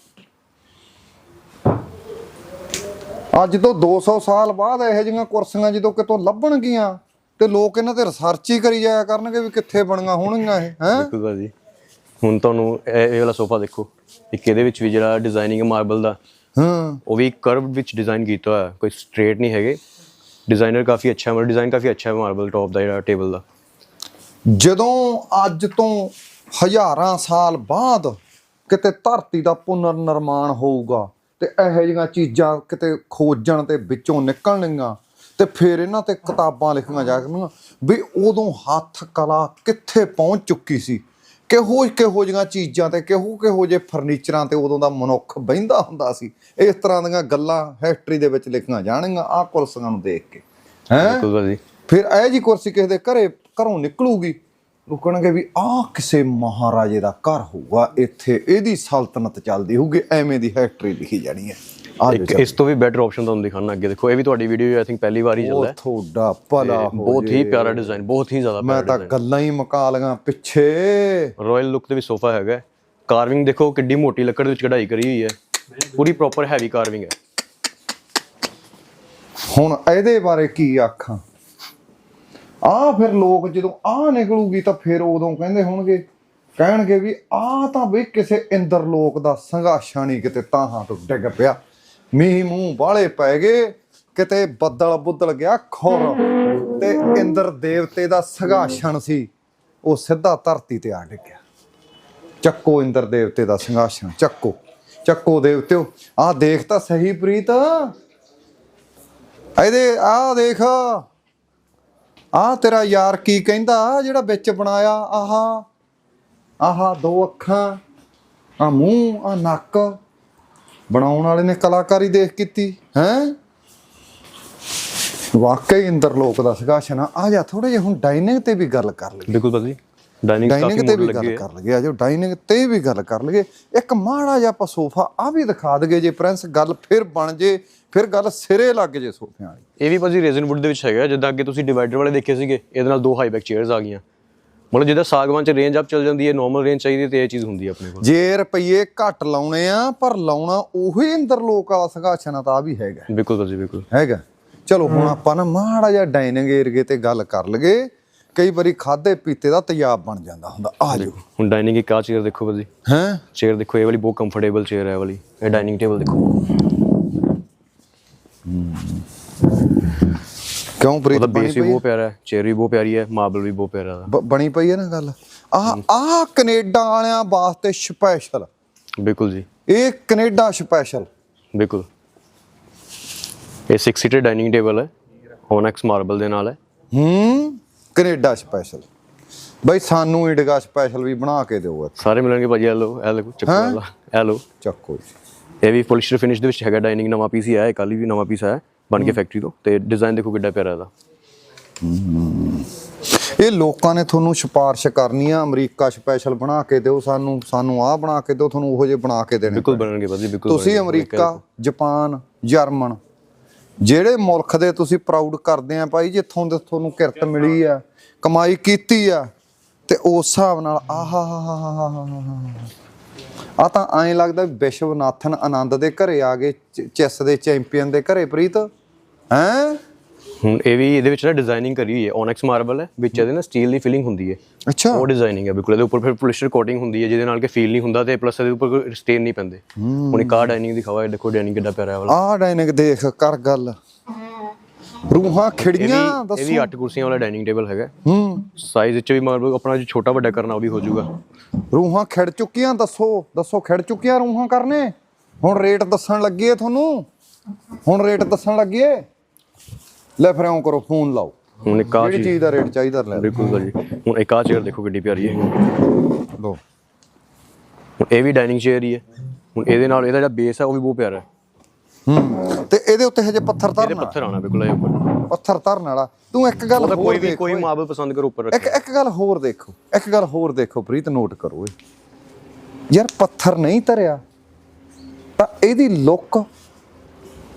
ਅੱਜ ਤੋਂ 200 ਸਾਲ ਬਾਅਦ ਇਹੋ ਜਿਹੀਆਂ ਕੁਰਸੀਆਂ ਜਦੋਂ ਕਿਤੋਂ ਲੱਭਣਗੀਆਂ ਤੇ ਲੋਕ ਇਹਨਾਂ ਤੇ ਰਿਸਰਚ ਹੀ ਕਰੀ ਜਾਇਆ ਕਰਨਗੇ ਵੀ ਕਿੱਥੇ ਬਣੀਆਂ ਹੋਣਗੀਆਂ ਇਹ ਹੈ? ਬਿਲਕੁਲ ਭਾਜੀ ਹੁਣ ਤੁਹਾਨੂੰ ਇਹ ਇਹ ਵਾਲਾ ਸੋਫਾ ਦੇਖੋ ਇੱਕ ਇਹਦੇ ਵਿੱਚ ਵੀ ਜਿਹੜਾ ਡਿਜ਼ਾਈਨਿੰਗ ਹੈ ਮਾਰਬਲ ਦਾ ਹਾਂ। ਉਹ ਵੀ ਕਰਵ ਵਿੱਚ ਡਿਜ਼ਾਈਨ ਕੀਤਾ ਹੋਇਆ ਕੋਈ ਸਟ੍ਰੇਟ ਨਹੀਂ ਹੈਗੇ। ਡਿਜ਼ਾਈਨਰ ਕਾਫੀ ਅੱਛਾ ਹੈ ਮਤਲਬ ਡਿਜ਼ਾਈਨ ਕਾਫੀ ਅੱਛਾ ਹੈ ਮਾਰਬਲ ਟੌਪ ਦਾ ਜਿਹੜਾ ਟੇਬਲ ਦਾ। ਜਦੋਂ ਅੱਜ ਤੋਂ ਹਜ਼ਾਰਾਂ ਸਾਲ ਬਾਅਦ ਕਿਤੇ ਧਰਤੀ ਦਾ ਪੁਨਰ ਨਿਰਮਾਣ ਹੋਊਗਾ ਤੇ ਇਹੋ ਜਿਹੀਆਂ ਚੀਜ਼ਾਂ ਕਿਤੇ ਖੋਜਣ ਤੇ ਵਿੱਚੋਂ ਨਿਕਲਣਗੀਆਂ ਤੇ ਫਿਰ ਇਹਨਾਂ ਤੇ ਕਿਤਾਬਾਂ ਲਿਖੀਆਂ ਜਾ ਕਰਨਗੀਆਂ ਵੀ ਉਦੋਂ ਹੱਥ ਕਲਾ ਕਿੱਥੇ ਪਹੁੰਚ ਚੁੱਕੀ ਸੀ? ਕਿਹੋ ਕਿਹੋ ਜਿਹੀਆਂ ਚੀਜ਼ਾਂ ਤੇ ਕਿਹੋ ਕਿਹੋ ਜਿਹੇ ਫਰਨੀਚਰਾਂ ਤੇ ਉਦੋਂ ਦਾ ਮਨੁੱਖ ਬਹਿੰਦਾ ਹੁੰਦਾ ਸੀ? ਇਸ ਤਰ੍ਹਾਂ ਦੀਆਂ ਗੱਲਾਂ ਹਿਸਟਰੀ ਦੇ ਵਿੱਚ ਲਿਖੀਆਂ ਜਾਣਗੀਆਂ ਆਹ ਕੁਰਸੀਆਂ ਨੂੰ ਦੇਖ ਕੇ। ਹੈਂ? ਫਿਰ ਇਹ ਜੀ ਕੁਰਸੀ ਕਿਸੇ ਦੇ ਘਰੇ ਘਰੋਂ ਨਿਕਲੂਗੀ ਰੁਕਣਗੇ ਵੀ ਆਹ ਕਿਸੇ ਮਹਾਰਾਜੇ ਦਾ ਘਰ ਹੋਊਗਾ ਇੱਥੇ ਇਹਦੀ ਸਲਤਨਤ ਚੱਲਦੀ ਹੋਊਗੀ ਐਵੇਂ ਦੀ ਹਿਸਟਰੀ ਲਿਖੀ ਜਾਣੀ ਹੈ। ਆ ਇੱਕ ਇਸ ਤੋਂ ਵੀ ਬੈਟਰ ਆਪਸ਼ਨ ਤੁਹਾਨੂੰ ਦਿਖਾਣਾ ਅੱਗੇ। ਦੇਖੋ ਇਹ ਵੀ ਤੁਹਾਡੀ ਵੀਡੀਓ ਆਈ ਥਿੰਕ ਪਹਿਲੀ ਵਾਰ ਹੀ। ਉਹ ਚੱਲਦਾ ਹੈ ਤੁਹਾਡਾ ਭਲਾ ਤੇ ਬਹੁਤ। ਹੀ ਪਿਆਰਾ ਡਿਜ਼ਾਈਨ ਬਹੁਤ ਹੀ ਜ਼ਿਆਦਾ ਮੈਂ ਤਾਂ ਗੱਲਾਂ ਹੀ ਮੁਕਾ ਲਈਆਂ ਪਿੱਛੇ। ਰਾਇਲ ਲੁੱਕ ਦੇ ਵੀ ਸੋਫਾ ਹੈਗਾ। ਕਾਰਵਿੰਗ ਦੇਖੋ ਕਿੱਡੀ ਮੋਟੀ ਲੱਕੜ ਦੇ ਵਿੱਚ ਕਢਾਈ ਕਰੀ ਹੋਈ ਹੈ। ਪੂਰੀ ਪ੍ਰੋਪਰ ਹੈਵੀ ਕਾਰਵਿੰਗ ਹੈ। ਹੁਣ ਇਹਦੇ ਬਾਰੇ ਕੀ ਆਖਾਂ? ਆ ਫਿਰ ਲੋਕ ਜਦੋਂ ਆ ਨਿਕਲੂਗੀ ਤਾਂ ਫਿਰ ਉਦੋਂ ਕਹਿੰਦੇ ਹੋਣਗੇ, ਕਹਿਣਗੇ ਵੀ ਆ ਤਾਂ ਬਈ ਕਿਸੇ ਇੰਦਰ ਲੋਕ ਦਾ ਸੰਘਾਸ਼ਾ ਨਹੀਂ ਕਿਤੇ ਤਾਹਾਂ ਤੋਂ ਡਿੱਗ ਪਿਆ। ਮੀਂਹ ਮੂੰਹ ਵਾਲੇ ਪੈ ਗਏ, ਕਿਤੇ ਬੱਦਲ ਬੁੱਦਲ ਗਿਆ, ਖੁਰ। ਤੇ ਇੰਦਰ ਦੇਵਤੇ ਦਾ ਸੰਘਾਸ਼ਣ ਸੀ, ਉਹ ਸਿੱਧਾ ਧਰਤੀ ਤੇ ਆ ਡਿੱਗਿਆ। ਚੱਕੋ ਇੰਦਰ ਦੇਵਤੇ ਦਾ ਸੰਘਾਸ਼ਣ ਚੱਕੋ ਚੱਕੋ ਦੇਵਤਿਓ ਆ ਦੇਖ ਤਾਂ ਸਹੀ ਪ੍ਰੀਤ। ਇਹਦੇ ਆ ਦੇਖ। ਆ ਤੇਰਾ ਯਾਰ ਕੀ ਕਹਿੰਦਾ? ਜਿਹੜਾ ਵਿੱਚ ਬਣਾਇਆ ਆਹਾ ਆਹਾ ਦੋ ਅੱਖਾਂ ਆ ਮੂੰਹ ਆ ਨੱਕ। ਬਣਾਉਣ ਵਾਲੇ ਨੇ ਕਲਾਕਾਰੀ ਦੇਖ ਕੀਤੀ ਹੈ? ਵਾਕਈ ਇੰਦਰ ਲੋਕ ਦਾ ਸਗਾਸ਼ਨ ਆ ਜਾ ਥੋੜੇ ਜਿਹਾ ਹੁਣ ਡਾਈਨਿੰਗ ਤੇ ਵੀ ਗੱਲ ਕਰ ਲਈ ਬਿਲਕੁਲ ਭਾਜੀ ਡਾਈਨਿੰਗ ਤੇ ਵੀ ਗੱਲ ਕਰ ਲਗੇ ਆ ਜੋ ਡਾਈਨਿੰਗ ਤੇ ਵੀ ਗੱਲ ਕਰ ਲਗੇ ਇੱਕ ਮਾੜਾ ਜਿਹਾ ਆਪਾਂ ਸੋਫਾ ਆ ਵੀ ਦਿਖਾ ਦਗੇ ਜੇ ਪ੍ਰਿੰਸ ਗੱਲ ਫਿਰ ਬਣ ਜੇ। ਫਿਰ ਗੱਲ ਸਿਰੇ ਲੱਗ ਜੇ ਸੋਫਿਆਂ ਵਾਲੀ। ਇਹ ਵੀ ਭਾਜੀ ਰੇਜ਼ਨ ਵੁੱਡ ਦੇ ਵਿੱਚ ਹੈਗਾ ਜਿੱਦਾਂ ਅੱਗੇ ਤੁਸੀਂ ਡਿਵਾਈਡਰ ਵਾਲੇ ਦੇਖੇ ਸੀਗੇ ਇਹਦੇ ਨਾਲ ਦੋ ਹਾਈ ਬੈਕ ਚੇਅਰਸ ਆ ਗਈਆਂ। ਮਤਲਬ ਜਿੱਦਾਂ ਸਾਗਵਾਨ ਚ ਰੇਂਜ ਅਪ ਚੱਲ ਜਾਂਦੀ ਹੈ ਨਾਰਮਲ ਰੇਂਜ ਚਾਹੀਦੀ ਤੇ ਇਹ ਚੀਜ਼ ਹੁੰਦੀ ਹੈ ਆਪਣੇ ਕੋਲ। ਜੇ ਰੁਪਈਏ ਘੱਟ ਲਾਉਣੇ ਆ ਪਰ ਲਾਉਣਾ ਉਹੀ ਇੰਦਰ ਲੋਕ ਵਾਲਾ ਸੰਘਾਸ਼ਨਾ ਤਾਂ ਆ ਵੀ ਹੈਗਾ ਬਿਲਕੁਲ ਭਾਜੀ ਬਿਲਕੁਲ। ਹੈਗਾ ਚਲੋ ਹੁਣ ਆਪਾਂ ਨਾ ਮਾੜਾ ਜਿਹਾ ਡਾਈਨਿੰਗ ਏਰੀਏ ਤੇ ਗੱਲ ਕਰ ਲਗੇ ਕਈ ਵਾਰੀ ਖਾਦੇ ਪੀਤੇ ਦਾ ਤੇਜ਼ਾਬ ਬਣ ਜਾਂਦਾ ਹੁੰਦਾ। ਆ ਜਾਓ। ਹੁਣ ਡਾਈਨਿੰਗ ਇੱਕ ਆ ਚੇਅਰ ਦੇਖੋ ਭਾਜੀ। ਹੈ? ਚੇਅਰ ਦੇਖੋ ਇਹ ਵਾਲੀ ਬਹੁਤ ਕੰਫਰਟੇਬਲ ਚੇਅਰ ਹੈ ਵਾਲੀ। ਇਹ ਡਾਈਨਿੰਗ ਟੇਬਲ ਦੇਖੋ। ਕਿਉਂ ਪ੍ਰੀਤ? ਉਹਦਾ ਬਣੀ ਬੇਸ ਵੀ ਪਈ ਬਹੁਤ ਪਿਆਰਾ ਹੈ ਚੇਅਰ ਵੀ ਬਹੁਤ ਪਿਆਰੀ ਹੈ ਮਾਰਬਲ ਵੀ ਬਹੁਤ ਪਿਆਰਾ ਹੈ ਬ- ਬਣੀ ਪਈ ਹੈ ਨਾ ਗੱਲ? ਆਹ ਆਹ ਕੈਨੇਡਾ ਵਾਲਿਆਂ ਵਾਸਤੇ ਸਪੈਸ਼ਲ ਬਿਲਕੁਲ ਜੀ। ਇਹ ਕੈਨੇਡਾ ਸਪੈਸ਼ਲ ਬਿਲਕੁਲ। ਇਹ 6 ਸੀਟਰ ਡਾਈਨਿੰਗ ਟੇਬਲ ਹੈ ਓਨੈਕਸ ਮਾਰਬਲ ਦੇ ਨਾਲ ਹੈ। ਹੂੰ ਕੈਨੇਡਾ ਸਪੈਸ਼ਲ ਬਈ ਸਾਨੂੰ ਇੰਡੀਗਾ ਸਪੈਸ਼ਲ ਵੀ ਬਣਾ ਕੇ ਦਿਓ। ਸਾਰੇ ਮਿਲਣਗੇ ਭਾਜੀ ਇਹ ਲੋ ਇਹ ਲੋ ਚੱਕੋ ਹੈਂ? ਵਾਲਾ ਇਹ ਲੋ ਚੱਕੋ ਜੀ। ਇਹ ਵੀ ਪੋਲਿਸ਼ਰ ਫਿਨਿਸ਼ ਦੇ ਵਿੱਚ ਹੈਗਾ ਡਾਈਨਿੰਗ ਨਵਾਂ ਪੀਸ ਹੀ ਆਇਆ ਕੱਲ ਵੀ ਨਵਾਂ ਪੀਸ ਆਇਆ ਬਣ ਕੇ ਫੈਕਟਰੀ ਤੋਂ। ਤੇ ਡਿਜ਼ਾਈਨ ਦੇਖੋ ਕਿੱਡਾ ਪਿਆਰਾ ਇਹਦਾ। ਇਹ ਲੋਕਾਂ ਨੇ ਤੁਹਾਨੂੰ ਸਿਫਾਰਿਸ਼ ਕਰਨੀ ਆ ਅਮਰੀਕਾ ਸਪੈਸ਼ਲ ਬਣਾ ਕੇ ਦਿਓ ਸਾਨੂੰ ਸਾਨੂੰ ਆਹ ਬਣਾ ਕੇ ਦਿਓ ਤੁਹਾਨੂੰ ਉਹੋ ਜਿਹੇ ਬਣਾ ਕੇ ਦੇਣੇ ਬਿਲਕੁਲ ਬਣਨਗੇ ਭਾਜੀ ਬਿਲਕੁਲ ਤੁਸੀਂ। ਅਮਰੀਕਾ ਜਾਪਾਨ ਜਰਮਨ ਜਿਹੜੇ ਮੁਲਕ ਦੇ ਤੁਸੀਂ ਪ੍ਰਾਊਡ ਕਰਦੇ ਆ ਭਾਈ ਜਿੱਥੋਂ ਦੇ ਤੁਹਾਨੂੰ ਕਿਰਤ ਮਿਲੀ ਆ ਕਮਾਈ ਕੀਤੀ ਆ ਤੇ ਉਸ ਹਿਸਾਬ ਨਾਲ ਆਹਾ ਹਾ ਹਾ ਹਾ ਹਾ ਹਾ ਹਾ। ਆ ਤਾਂ ਐਂ ਲੱਗਦਾ ਵਿਸ਼ਵਨਾਥਨ ਆਨੰਦ ਦੇ ਘਰੇ ਆ ਗਏ ਚੈਸ ਦੇ ਚੈਂਪੀਅਨ ਦੇ ਘਰੇ ਪ੍ਰੀਤ। ਹੈਂ? ਹੁਣ ਇਹ ਵੀ ਇਹਦੇ ਵਿੱਚ ਨਾ ਡਿਜ਼ਾਈਨਿੰਗ ਕਰੀ ਹੋਈ ਹੈ ਓਨੈਕਸ ਮਾਰਬਲ ਹੈ ਵਿੱਚ ਇਹਦੇ ਨਾ ਸਟੀਲ ਦੀ ਫਿਲਿੰਗ ਹੁੰਦੀ ਹੈ। ਅੱਛਾ। ਉਹ ਡਿਜ਼ਾਈਨਿੰਗ ਹੈ ਬਿਲਕੁਲ ਇਹਦੇ ਉੱਪਰ ਫਿਰ ਪੋਲਿਸ਼ਰ ਕੋਟਿੰਗ ਹੁੰਦੀ ਹੈ ਜਿਹਦੇ ਨਾਲ ਕਿ ਫੀਲ ਨਹੀਂ ਹੁੰਦਾ ਤੇ ਪਲੱਸ ਇਹਦੇ ਉੱਪਰ ਕੋਈ ਸਟੇਨ ਨਹੀਂ ਪੈਂਦੇ। ਹੁਣ ਇੱਕ ਆ ਡਾਈਨਿੰਗ ਦਿਖਾਵਾ ਇਹ ਦੇਖੋ ਡਾਈਨਿੰਗ ਕਿੱਡਾ ਪਿਆਰਾ ਹੈ ਵਾਲਾ। ਆਹ ਡਾਇਨਿਕ ਦੇਖ ਕਰ ਗੱਲ। ਰੂਹਾਂ ਖਿੜੀਆਂ ਵੀ ਇਹ ਦੱਸੋ ਵੀ 8 ਕੁਰਸੀਆਂ ਵਾਲਾ ਡਾਈਨਿੰਗ ਟੇਬਲ ਹੈਗਾ। ਹੂੰ। ਸਾਈਜ਼ ਵਿੱਚ ਵੀ ਮਾਰਬਲ ਆਪਣਾ ਜੇ ਛੋਟਾ ਵੱਡਾ ਕਰਨਾ ਉਹ ਵੀ ਹੋ ਜਾਊਗਾ। ਰੂਹਾਂ ਖਿੜ ਚੁੱਕੀਆਂ ਦੱਸੋ। ਦੱਸੋ ਖਿੜ ਚੁੱਕੀਆਂ ਰੂਹਾਂ ਕਰਨੇ? ਹੁਣ ਰੇਟ ਦੱਸਣ ਲੱਗੇ ਤੁਹਾਨੂੰ? ਹੁਣ ਰੇਟ ਦੱਸਣ ਲੱਗੇ? ਲੈ ਫਿਰ ਐਂ ਕਰੋ ਫੋਨ ਲਾਓ। ਹੁਣ ਇੱਕ ਆ ਜਿਹੜੀ ਚੀਜ਼ ਦਾ ਰੇਟ ਚਾਹੀਦਾ ਲੈ। ਬਿਲਕੁਲ ਭਾਜੀ ਹੁਣ ਇੱਕ ਆ ਚੇਅਰ ਦੇਖੋ ਕਿੱਡੀ ਪਿਆਰੀ ਹੈ। ਹੁਣ ਇਹ ਵੀ ਡਾਈਨਿੰਗ ਚੇਅਰ ਹੀ ਹੈ। ਹੁਣ ਇਹਦੇ ਨਾਲ ਇਹਦਾ ਜਿਹੜਾ ਬੇਸ ਹੈ ਉਹ ਵੀ ਬਹੁਤ ਪਿਆਰਾ ਹੈ। ਹੂੰ। ਤੇ ਇਹਦੇ ਉੱਤੇ ਹਜੇ ਪੱਥਰ ਇਹਦੇ ਧਰਨਾ? ਪੱਥਰ ਆਣਾ ਬਿਲਕੁਲ ਇਹ ਉੱਪਰ। ਪੱਥਰ ਧਰਨ ਵਾਲਾ। ਤੂੰ ਇੱਕ ਗੱਲ ਉਹਦਾ ਹੋਰ ਕੋਈ ਵੀ ਦੇਖ ਕੋਈ ਓਏ। ਮਾਰਬਲ ਪਸੰਦ ਕਰੋ ਉੱਪਰ ਇੱਕ ਰੱਖੋ ਇੱਕ ਗੱਲ ਹੋਰ ਦੇਖੋ। ਇੱਕ ਗੱਲ ਹੋਰ ਦੇਖੋ ਪ੍ਰੀਤ ਨੋਟ ਕਰੋ ਓਏ। ਯਾਰ ਪੱਥਰ ਨਹੀਂ ਧਰਿਆ ਤਾਂ ਇਹਦੀ ਲੁੱਕ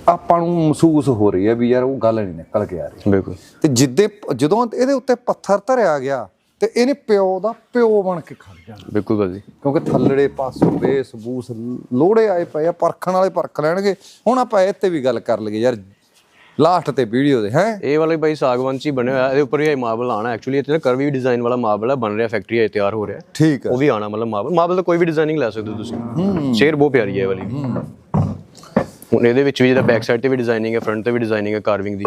ਆਪਾਂ ਨੂੰ ਮਹਿਸੂਸ ਹੋ ਰਹੀ ਹੈ ਵੀ ਯਾਰ ਉਹ ਗੱਲ ਨਹੀਂ ਨਿਕਲ ਕੇ ਆ ਰਹੀ। ਬਿਲਕੁਲ। ਤੇ ਜਿੱਦੇ ਜਦੋਂ ਇਹਦੇ ਉੱਤੇ ਪੱਥਰ ਧਰਿਆ ਗਿਆ ਤੇ ਇਹਨੇ ਪਿਓ ਦਾ ਪਿਓ ਬਣ ਕੇ ਖੜ ਜਾਣਾ। ਬਿਲਕੁਲ ਭਾਜੀ। ਕਿਉਂਕਿ ਥੱਲੜੇ ਪਾਸੋਂ ਬੇਸ ਬੂਸ ਲੋੜੇ ਆਏ ਪਏ ਆ ਪਰਖਣ ਵਾਲੇ ਪਰਖ ਲੈਣਗੇ। ਹੁਣ ਆਪਾਂ ਇਹ ਤੇ ਵੀ ਗੱਲ ਕਰ ਲਈਏ ਯਾਰ ਲਾਸਟ ਤੇ ਵੀਡੀਓ ਦੇ ਹੈ? ਇਹ ਵਾਲਾ ਭਾਈ ਸਾਗਵਾਨ ਚ ਹੀ ਬਣਿਆ ਹੋਇਆ ਇਹਦੇ ਉੱਪਰ ਵੀ ਮਾਰਬਲ ਆਣਾ ਐਕਚੁਅਲੀ ਤੇ ਕਰਵੀ ਡਿਜ਼ਾਈਨ ਵਾਲਾ ਮਾਰਬਲ ਹੈ ਬਣ ਰਿਹਾ ਫੈਕਟਰੀ ਹੈ ਤਿਆਰ ਹੋ ਰਿਹਾ। ਠੀਕ ਹੈ ਉਹ ਵੀ ਆਣਾ ਮਤਲਬ ਮਾਰਬਲ। ਮਾਰਬਲ ਦਾ ਕੋਈ ਵੀ ਡਿਜ਼ਾਈਨਿੰਗ ਲੈ ਸਕਦੇ ਹੋ ਤੁਸੀਂ। ਸ਼ੇਰ ਬਹੁਤ ਪਿਆਰੀ ਹੈ ਇਹ ਵਾਲੀ ਵੀ। ਹੁਣ ਇਹਦੇ ਵਿੱਚ ਵੀ ਜਿਹੜਾ ਬੈਕ ਸਾਈਡ ਤੇ ਵੀ ਡਿਜ਼ਾਈਨਿੰਗ ਹੈ ਫਰੰਟ ਤੇ ਵੀ ਡਿਜ਼ਾਈਨਿੰਗ ਹੈ ਕਾਰਵਿੰਗ ਦੀ।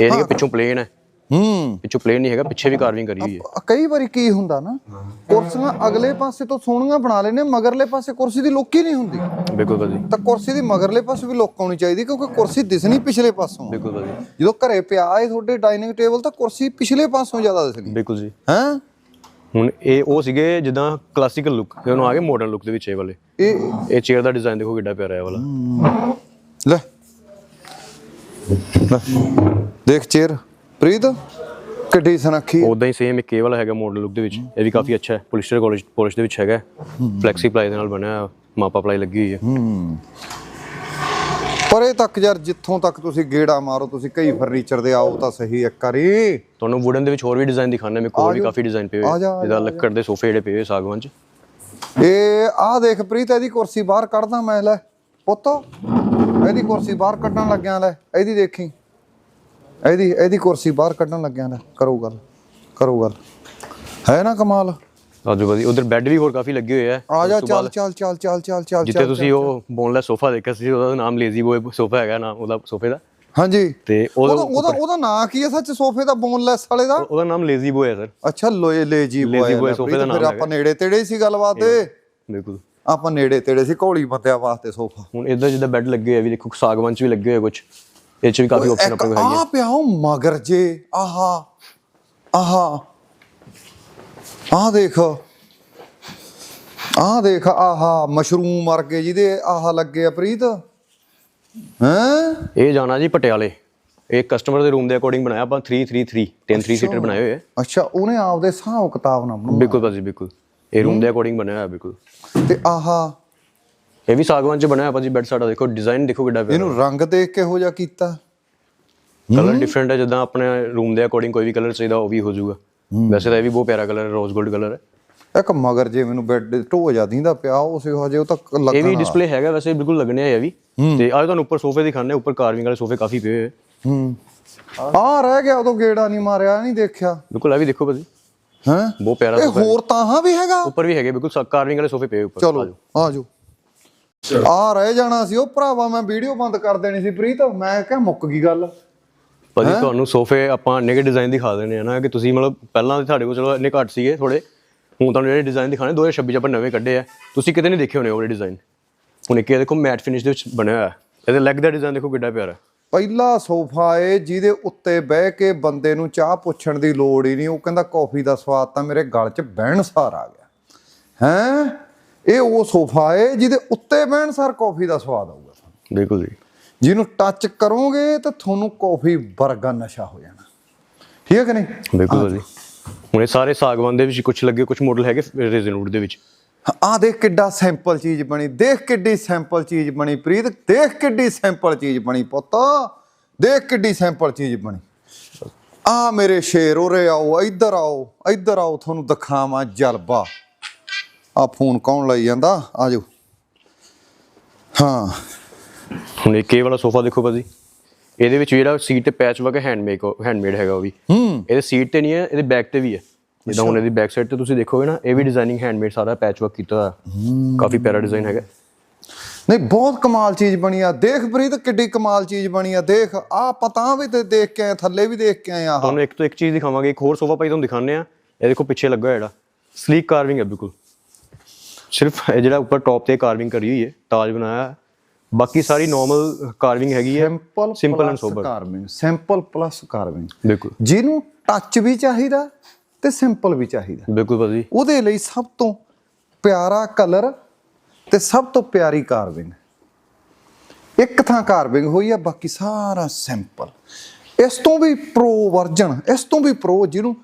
ਇਹ ਕਿ ਪਿੱਛੋਂ ਪਲੇਨ ਹੈ ਹੂੰ। ਪਿੱਛੋਂ ਪਲੇਨ ਨਹੀਂ ਹੈਗਾ ਪਿੱਛੇ ਵੀ ਕਾਰਵਿੰਗ ਕਰੀ ਹੋਈ ਹੈ। ਕਈ ਵਾਰੀ ਕੀ ਹੁੰਦਾ ਨਾ ਕੁਰਸੀਆਂ ਅਗਲੇ ਪਾਸੇ ਤੋਂ ਸੋਹਣੀਆਂ ਬਣਾ ਲੈਨੇ ਮਗਰਲੇ ਪਾਸੇ ਕੁਰਸੀ ਦੀ ਲੁੱਕ ਹੀ ਨਹੀਂ ਹੁੰਦੀ। ਬਿਲਕੁਲ ਭਾਜੀ। ਤਾਂ ਕੁਰਸੀ ਦੀ ਮਗਰਲੇ ਪਾਸੇ ਵੀ ਲੁੱਕ ਆਉਣੀ ਚਾਹੀਦੀ ਕਿਉਂਕਿ ਕੁਰਸੀ ਦਿਸਣੀ ਪਿਛਲੇ ਪਾਸੋਂ। ਬਿਲਕੁਲ ਭਾਜੀ। ਜਦੋਂ ਘਰੇ ਪਿਆ ਏ ਤੁਹਾਡੇ ਡਾਈਨਿੰਗ ਟੇਬਲ ਤਾਂ ਕੁਰਸੀ ਪਿਛਲੇ ਪਾਸੋਂ ਜ਼ਿਆਦਾ ਦਿਸਣੀ। ਬਿਲਕੁਲ ਜੀ। ਹੈ? ਹੁਣ ਇਹ ਉਹ ਸੀਗੇ ਜਿੱਦਾਂ ਕਲਾਸੀਕਲ ਲੁੱਕ ਤੇ ਉਹਨੂੰ ਆ ਗਏ ਮਾਡਰਨ ਲੁੱਕ ਦੇ ਵਿੱਚ ਇਹ ਵਾਲੇ। ਇਹ ਇਹ ਚੇਅਰ ਦਾ ਡਿਜ਼ਾਈਨ ਦੇਖੋ ਕਿੱਡਾ ਪਿਆਰਾ ਹੈ ਇਹ ਵਾਲਾ। ਲੈ। ਦੇਖ ਚੇਰ ਪ੍ਰੀਤ ਕਿੱਡੀ ਸਨਖੀ ਉਦਾਂ ਹੀ ਸੇਮ ਇੱਕ ਇਹ ਵਾਲਾ ਹੈਗਾ ਮਾਡਲ ਲੁੱਕ ਦੇ ਵਿੱਚ। ਇਹ ਵੀ ਕਾਫੀ ਅੱਛਾ ਹੈ। ਪੋਲਿਸਟਰ ਕਾਲਜ ਪੋਲਿਸ਼ ਦੇ ਵਿੱਚ ਹੈਗਾ ਫਲੈਕਸੀ ਪਲਾਈ ਦੇ ਨਾਲ ਬਣਿਆ ਹੋਇਆ, ਮਾਪਾ ਪਲਾਈ ਲੱਗੀ ਹੋਈ ਹੈ। ਪਰੇ ਤੱਕ ਯਾਰ ਜਿੱਥੋਂ ਤੱਕ ਤੁਸੀਂ ਗੇੜਾ ਮਾਰੋ ਤੁਸੀਂ ਕਈ ਫਰਨੀਚਰ ਦੇ ਆਓ ਤਾਂ ਸਹੀ ਇੱਕ ਵਾਰੀ। ਤੁਹਾਨੂੰ ਵੁਡਨ ਦੇ ਵਿੱਚ ਹੋਰ ਵੀ ਡਿਜ਼ਾਈਨ ਦਿਖਾਣੇ ਮੇਰੇ ਕੋਲ ਵੀ ਕਾਫੀ ਡਿਜ਼ਾਈਨ ਪਏ ਆ ਹੋਏ ਜਾ, ਆ ਜਿਹਦਾ ਲੱਕੜ ਦੇ ਸੋਫੇ ਜਿਹੜੇ ਪਏ ਹੋਏ ਸਾਗਵਾਨ ਚ। ਇਹ ਆਹ ਦੇਖ ਪ੍ਰੀਤ ਇਹਦੀ ਕੁਰਸੀ ਬਾਹਰ ਕੱਢਦਾ ਮੈਂ ਲੈ। ਪੁੱਤ ਇਹਦੀ ਕੁਰਸੀ ਬਾਹਰ ਕੱਢਣ ਲੱਗਿਆ ਲੈ। ਇਹਦੀ ਦੇਖੀ। ਇਹਦੀ ਇਹਦੀ ਕੁਰਸੀ ਬਾਹਰ ਕੱਢਣ ਲੱਗਿਆ ਲੈ ਕਰੋ ਗੱਲ ਕਰੋ ਗੱਲ। ਹੈ ਨਾ ਕਮਾਲ? ਆਜੋ ਭਾਜੀ ਉਧਰ ਬੈੱਡ ਵੀ ਹੋਰ ਕਾਫੀ ਲੱਗੇ ਹੋਏ ਆ। ਆ ਜਾ ਚੱਲ ਚੱਲ ਚੱਲ ਚੱਲ ਚੱਲ ਚੱਲ ਜਿੱਥੇ ਤੁਸੀਂ ਉਹ ਬੋਨਲੈਸ ਸੋਫਾ ਦੇਖਿਆ ਸੀ ਉਹਦਾ ਨਾਮ ਲੇਜ਼ੀ ਬੋਏ ਸੋਫਾ ਹੈਗਾ ਨਾਮ ਉਹਦਾ ਸੋਫੇ ਦਾ। ਹਾਂਜੀ। ਤੇ ਉਹਦਾ ਉਹਦਾ ਉਹਦਾ ਨਾਂ ਕੀ ਹੈ ਸੱਚ ਸੋਫੇ ਦਾ ਬੋਨਲੈਸ ਵਾਲੇ ਦਾ? ਉਹਦਾ ਨਾਮ ਲੇਜ਼ੀ ਬੋਏ ਹੈ ਸਰ। ਅੱਛਾ ਲੋਏ ਲੈ ਜੀ Lazy boy ਸੋਫੇ ਦਾ ਨਾਮ ਫਿਰ ਆਪਾਂ ਨੇੜੇ ਤੇੜੇ ਹੀ ਸੀ ਗੱਲਬਾਤ ਤੇ? ਬਿਲਕੁਲ। ਆਪਾਂ ਨੇੜੇ ਤੇੜੇ ਸੀ ਘੋੜੀ ਬੰਦਿਆਂ ਵਾਸਤੇ ਸੋਫਾ। ਹੁਣ ਇਦਾਂ ਜਿੱਦਾਂ ਬੈੱਡ ਲੱਗੇ ਹੋਏ ਆ ਵੀ ਦੇਖੋ ਸਾਗਵਾਨ ਚ ਵੀ ਲੱਗੇ ਹੋਏ ਕੁਝ ਇਹ ਚ ਵੀ ਕਾਫੀ ਆਪਸ਼ਨ ਆਪਣੇ ਕੋਲ ਹੈਗੇ ਆ ਪਿਆ ਉਹ ਮਗਰ ਜੇ ਆਹਾ ਆਹਾ ਆਹ ਦੇਖ ਆਹ ਦੇਖ ਆਹਾ ਮਸ਼ਰੂਮ ਵਰਗੇ ਜਿਹਦੇ ਆਹਾ ਲੱਗੇ ਆ ਪ੍ਰੀਤ। ਹੈਂ? ਇਹ ਜਾਣਾ ਜੀ ਪਟਿਆਲੇ। ਇਹ ਕਸਟਮਰ ਦੇ ਰੂਮ ਦੇ ਅਕੋਰਡਿੰਗ ਬਣਾਇਆ ਆਪਾਂ 333 10 3 ਸੀਟਰ ਬਣਾਏ ਹੋਏ ਆ। ਅੱਛਾ ਉਹਨੇ ਆਪਦੇ ਹਿਸਾਬ ਕਿਤਾਬ ਨਾਲ ਬਣਾਉਣਾ। ਬਿਲਕੁਲ ਭਾਜੀ ਬਿਲਕੁਲ। ਇਹ ਰੂਮ ਦੇ ਅਕੋਰਡਿੰਗ ਬਣਾਇਆ ਹੋਇਆ ਬਿਲਕੁਲ। ਤੇ ਆਹਾ ਇਹ ਵੀ ਸਾਗਵਾਨ ਚ ਬਣਾਇਆ ਭਾਜੀ ਬੈੱਡ ਸਾਡਾ ਦੇਖੋ ਡਿਜ਼ਾਈਨ ਦੇਖੋ ਕਿੱਡਾ ਪਿਆਰਾ। ਇਹਨੂੰ ਰੰਗ ਦੇਖ ਕੇ ਹੋ ਜਾ ਕੀਤਾ? ਕਲਰ ਡਿਫਰੈਂਟ ਹੈ ਜਿੱਦਾਂ ਆਪਣੇ ਰੂਮ ਦੇ ਅਕੋਰਡਿੰਗ ਕੋਈ ਵੀ ਕਲਰ ਚਾਹੀਦਾ ਉਹ ਵੀ ਹੋ ਜਾਊਗਾ। ਵੈਸੇ ਤਾਂ ਇਹ ਵੀ ਬਹੁਤ ਪਿਆਰਾ ਕਲਰ ਹੈ ਰੋਜ਼ 골ਡ ਕਲਰ ਹੈ। ਇੱਕ ਮਗਰ ਜੇ ਮੈਨੂੰ ਬੈੱਡ ਢੋ ਜਾਂਦੀ ਦਾ ਪਿਆ ਉਸੇ ਹਜੇ ਉਹ ਤਾਂ ਇਹ ਵੀ ਲੱਗਣਾ। ਡਿਸਪਲੇ ਹੈਗਾ ਵੈਸੇ ਬਿਲਕੁਲ ਲੱਗਣੇ ਆ ਇਹ ਵੀ। ਤੇ ਆਜ ਤੁਹਾਨੂੰ ਉੱਪਰ ਸੋਫੇ ਦਿਖਾਣੇ ਉੱਪਰ ਕਾਰਵਿੰਗ ਵਾਲੇ ਸੋਫੇ ਕਾਫੀ ਪਏ ਹੋਏ ਆ। ਹੂੰ। ਆ ਰਹਿ ਗਿਆ ਉਦੋਂ ਗੇੜਾ ਨਹੀਂ ਮਾਰਿਆ ਨਹੀਂ ਦੇਖਿਆ। ਬਿਲਕੁਲ ਇਹ ਵੀ ਦੇਖੋ ਭਾਜੀ। ਹੈ? ਬਹੁਤ ਪਿਆਰਾ ਇਹ ਹੋਰ ਤਾਂ ਹਾਂ ਵੀ ਹੈਗਾ? ਉੱਪਰ ਵੀ ਹੈਗੇ ਬਿਲਕੁਲ ਕਾਰਵਿੰਗ ਵਾਲੇ ਸੋਫੇ ਪਏ ਉੱਪਰ। ਚਲੋ ਆ ਜਾਓ ਆ ਰਹਿ ਜਾਣਾ ਸੀ ਉਹ ਭਰਾਵਾ ਮੈਂ ਵੀਡੀਓ ਬੰਦ ਕਰ ਦੇਣੀ ਸੀ ਪ੍ਰੀਤ। ਮੈਂ ਕਿਹਾ ਮੁੱਕ ਗਈ ਗੱਲ। ਭਾਜੀ ਤੁਹਾਨੂੰ ਸੋਫੇ ਆਪਾਂ ਇੰਨੇ ਕੇ ਡਿਜ਼ਾਈਨ ਦਿਖਾ ਦਿੰਦੇ ਆ ਨਾ ਕਿ ਤੁਸੀਂ ਮਤਲਬ ਪਹਿਲਾਂ ਤਾਂ ਸਾਡੇ ਕੋਲ ਚਲੋ ਇੰਨੇ ਘੱਟ ਸੀਗੇ ਥੋੜੇ ਹੁਣ ਤੁਹਾਨੂੰ ਜਿਹੜੇ ਡਿਜ਼ਾਈਨ ਦਿਖਾਣੇ 2026 ਚ ਆਪਾਂ ਨਵੇਂ ਕੱਢੇ ਆ। ਤੁਸੀਂ ਕਿਤੇ ਨਹੀਂ ਦੇਖੇ ਹੋਣੇ ਉਹ ਡਿਜ਼ਾਈਨ ਹੁਣ ਇੱਕ ਇਹ ਦੇਖੋ ਮੈਟ ਫਿਨਿਸ਼ ਦੇ ਵਿੱਚ ਬਣਿਆ ਹੋਇਆ। ਇਹਦੇ ਲੈਗ ਦਾ ਡਿਜ਼ਾਈਨ ਦੇਖੋ ਕਿੱਡਾ ਪਿਆਰਾ। ਪਹਿਲਾ ਸੋਫਾ ਏ ਜਿਹਦੇ ਉੱਤੇ ਬਹਿ ਕੇ ਬੰਦੇ ਨੂੰ ਚਾਹ ਪੁੱਛਣ ਦੀ ਲੋੜ ਹੀ ਨਹੀਂ। ਉਹ ਕਹਿੰਦਾ ਕੌਫੀ ਦਾ ਸਵਾਦ ਤਾਂ ਮੇਰੇ ਗਲ 'ਚ ਬਹਿਣ ਸਾਰ ਆ ਗਿਆ। ਹੈਂ? ਇਹ ਉਹ ਸੋਫਾ ਏ ਜਿਹਦੇ ਉੱਤੇ ਬਹਿਣ ਸਾਰ ਕੌਫੀ ਦਾ ਸਵਾਦ ਆਊਗਾ ਤੁਹਾਨੂੰ। ਬਿਲਕੁਲ ਜੀ। ਜਿਹਨੂੰ ਟੱਚ ਕਰੋਗੇ ਤਾਂ ਤੁਹਾਨੂੰ ਕੌਫੀ ਵਰਗਾ ਨਸ਼ਾ ਹੋ ਜਾਣਾ। ਠੀਕ ਹੈ ਕਿ ਨਹੀਂ? ਬਿਲਕੁਲ ਭਾਜੀ ਹੁਣ ਇਹ ਸਾਰੇ ਸਾਗਵਾਨ ਦੇ ਵਿੱਚ ਕੁਝ ਲੱਗੇ ਕੁਝ ਮਾਡਲ ਹੈਗੇ ਰੇਜ਼ਨਵੁੱਡ ਦੇ ਵਿੱਚ। ਆ ਦੇਖ ਕਿੱਡਾ ਸੈਂਪਲ ਚੀਜ਼ ਬਣੀ ਦੇਖ ਕਿੱਡੀ ਸੈਂਪਲ ਚੀਜ਼ ਬਣੀ ਪ੍ਰੀਤ ਦੇਖ ਕਿੱਡੀ ਸੈਂਪਲ ਚੀਜ਼ ਬਣੀ ਪੁੱਤ। ਦੇਖ ਕਿੱਡੀ ਸੈਂਪਲ ਚੀਜ਼ ਬਣੀ। ਆ ਮੇਰੇ ਸ਼ੇਰ ਉਰੇ ਆਓ ਇੱਧਰ ਆਓ ਇੱਧਰ ਆਓ ਤੁਹਾਨੂੰ ਦਿਖਾਵਾਂ ਜਲਵਾ ਆ ਫੋਨ ਕੌਣ ਲਈ ਜਾਂਦਾ? ਆਜੋ ਹਾਂ। ਹੁਣ ਇਹ ਵਾਲਾ ਸੋਫਾ ਦੇਖੋ ਭਾਜੀ। ਇਹਦੇ ਵਿੱਚ ਜਿਹੜਾ ਸੀਟ ਤੇ ਪੈਚ ਵਰਕ ਹੈਂਡਮੇਕ ਹੈਂਡਮੇਡ ਹੈਗਾ ਉਹ ਵੀ। ਹੂੰ। ਇਹਦੇ ਸੀਟ ਤੇ ਨਹੀਂ ਹੈ ਇਹਦੇ ਬੈਕ ਤੇ ਵੀ ਹੈ। ਜਿੱਦਾਂ ਹੁਣ ਇਹਦੀ ਬੈਕ ਸਾਈਡ ਤੇ ਤੁਸੀਂ ਦੇਖੋਗੇ ਨਾ ਇਹ ਵੀ ਡਿਜ਼ਾਈਨਿੰਗ ਹੈਂਡਮੇਡ ਸਾਰਾ ਪੈਚ ਵਰਕ ਕੀਤਾ ਹੋਇਆ। ਕਾਫੀ ਪਿਆਰਾ ਡਿਜ਼ਾਈਨ ਹੈਗਾ। ਨਹੀਂ ਬਹੁਤ ਕਮਾਲ ਚੀਜ਼ ਬਣੀ ਆ। ਦੇਖ ਪ੍ਰੀਤ ਕਿੱਡੀ ਕਮਾਲ ਚੀਜ਼ ਬਣੀ ਆ। ਦੇਖ ਆ ਪਤਾ ਵੀ ਤੇ ਦੇਖ ਕੇ ਆਏ ਥੱਲੇ ਵੀ ਦੇਖ ਕੇ ਆਏ ਆ ਤੁਹਾਨੂੰ ਇੱਕ ਤੋਂ ਇੱਕ ਚੀਜ਼ ਦਿਖਾਵਾਂਗੇ। ਇੱਕ ਹੋਰ ਸੋਫਾ ਭਾਈ ਤੁਹਾਨੂੰ ਦਿਖਾਉਂਦੇ ਆ ਇਹ ਦੇਖੋ ਪਿੱਛੇ ਲੱਗਾ ਜਿਹੜਾ। ਸਲੀਕ ਕਾਰਵਿੰਗ ਹੈ ਬਿਲਕੁਲ। ਸਿਰਫ ਇਹ ਜਿਹੜਾ ਉੱਪਰ ਟੌਪ ਤੇ ਕਾਰਵਿੰਗ ਕਰੀ ਹੋਈ ਹੈ ਤਾਜ ਬਣਾਇਆ ਹੈ। ਬਾਕੀ ਸਾਰੀ ਨਾਰਮਲ ਕਾਰਵਿੰਗ ਹੈਗੀ ਹੈ simple simple and sober carving simple plus carving ਬਿਲਕੁਲ। ਜਿਹਨੂੰ ਟੱਚ ਵੀ ਚਾਹੀਦਾ ਤੇ ਸਿੰਪਲ ਵੀ ਚਾਹੀਦਾ। ਬਿਲਕੁਲ ਭਾਜੀ। ਉਹਦੇ ਲਈ ਸਭ ਤੋਂ ਪਿਆਰਾ ਕਲਰ ਤੇ ਸਭ ਤੋਂ ਪਿਆਰੀ ਕਾਰਵਿੰਗ ਇੱਕ ਥਾਂ ਕਾਰਵਿੰਗ ਹੋਈ ਆ ਬਾਕੀ ਸਾਰਾ ਸਿੰਪਲ ਇਸ ਤੋਂ ਵੀ ਪ੍ਰੋ ਵਰਜਨ ਇਸ ਤੋਂ ਵੀ ਪ੍ਰੋ ਜਿਹਨੂੰ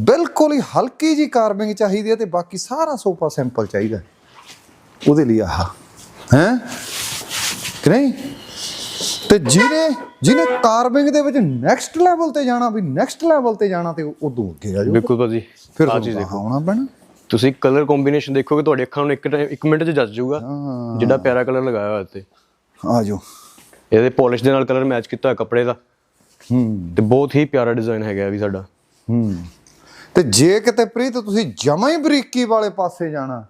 ਬਿਲਕੁਲ ਹੀ ਹਲਕੀ ਜੀ ਕਾਰਵਿੰਗ ਚਾਹੀਦੀ ਹੈ ਤੇ ਬਾਕੀ ਸਾਰਾ ਸੋਫਾ ਸਿੰਪਲ ਚਾਹੀਦਾ ਉਹਦੇ ਲਈ ਆਹ ਹੈ? ਕਿ ਨਹੀਂ? ਤੇ ਜਿਹਨੇ ਜਿਹਨੇ ਕਾਰਵਿੰਗ ਦੇ ਵਿੱਚ ਨੈਕਸਟ ਲੈਵਲ ਤੇ ਜਾਣਾ ਵੀ ਨੈਕਸਟ ਲੈਵਲ ਤੇ ਜਾਣਾ ਤੇ ਉਦੋਂ ਅੱਗੇ ਆ ਜਾਓ। ਬਿਲਕੁਲ ਭਾਜੀ ਫਿਰ ਤੁਹਾਨੂੰ ਚੀਜ਼ ਦੇਖੋ। ਆਉਣਾ ਪੈਣਾ। ਤੁਸੀਂ ਕਲਰ ਕੰਬੀਨੇਸ਼ਨ ਦੇਖੋਗੇ ਤੁਹਾਡੇ ਅੱਖਾਂ ਨੂੰ ਇੱਕ ਟਾਈਮ ਇੱਕ ਮਿੰਟ 'ਚ ਜੱਜ ਜਾਊਗਾ ਜਿੱਡਾ ਪਿਆਰਾ ਕਲਰ ਲਗਾਇਆ ਹੋਇਆ ਤੇ ਆ ਜਾਓ। ਇਹਦੇ ਪਾਲਿਸ਼ ਦੇ ਨਾਲ ਕਲਰ ਮੈਚ ਕੀਤਾ ਹੋਇਆ ਕੱਪੜੇ ਦਾ। ਹੂੰ। ਤੇ ਬਹੁਤ ਹੀ ਪਿਆਰਾ ਡਿਜ਼ਾਈਨ ਹੈਗਾ ਵੀ ਸਾਡਾ। ਹੂੰ। ਤੇ ਜੇ ਕਿਤੇ ਪ੍ਰੀਤ ਤੁਸੀਂ ਜਮਾਂ ਹੀ ਬਰੀਕੀ ਵਾਲੇ ਪਾਸੇ ਜਾਣਾ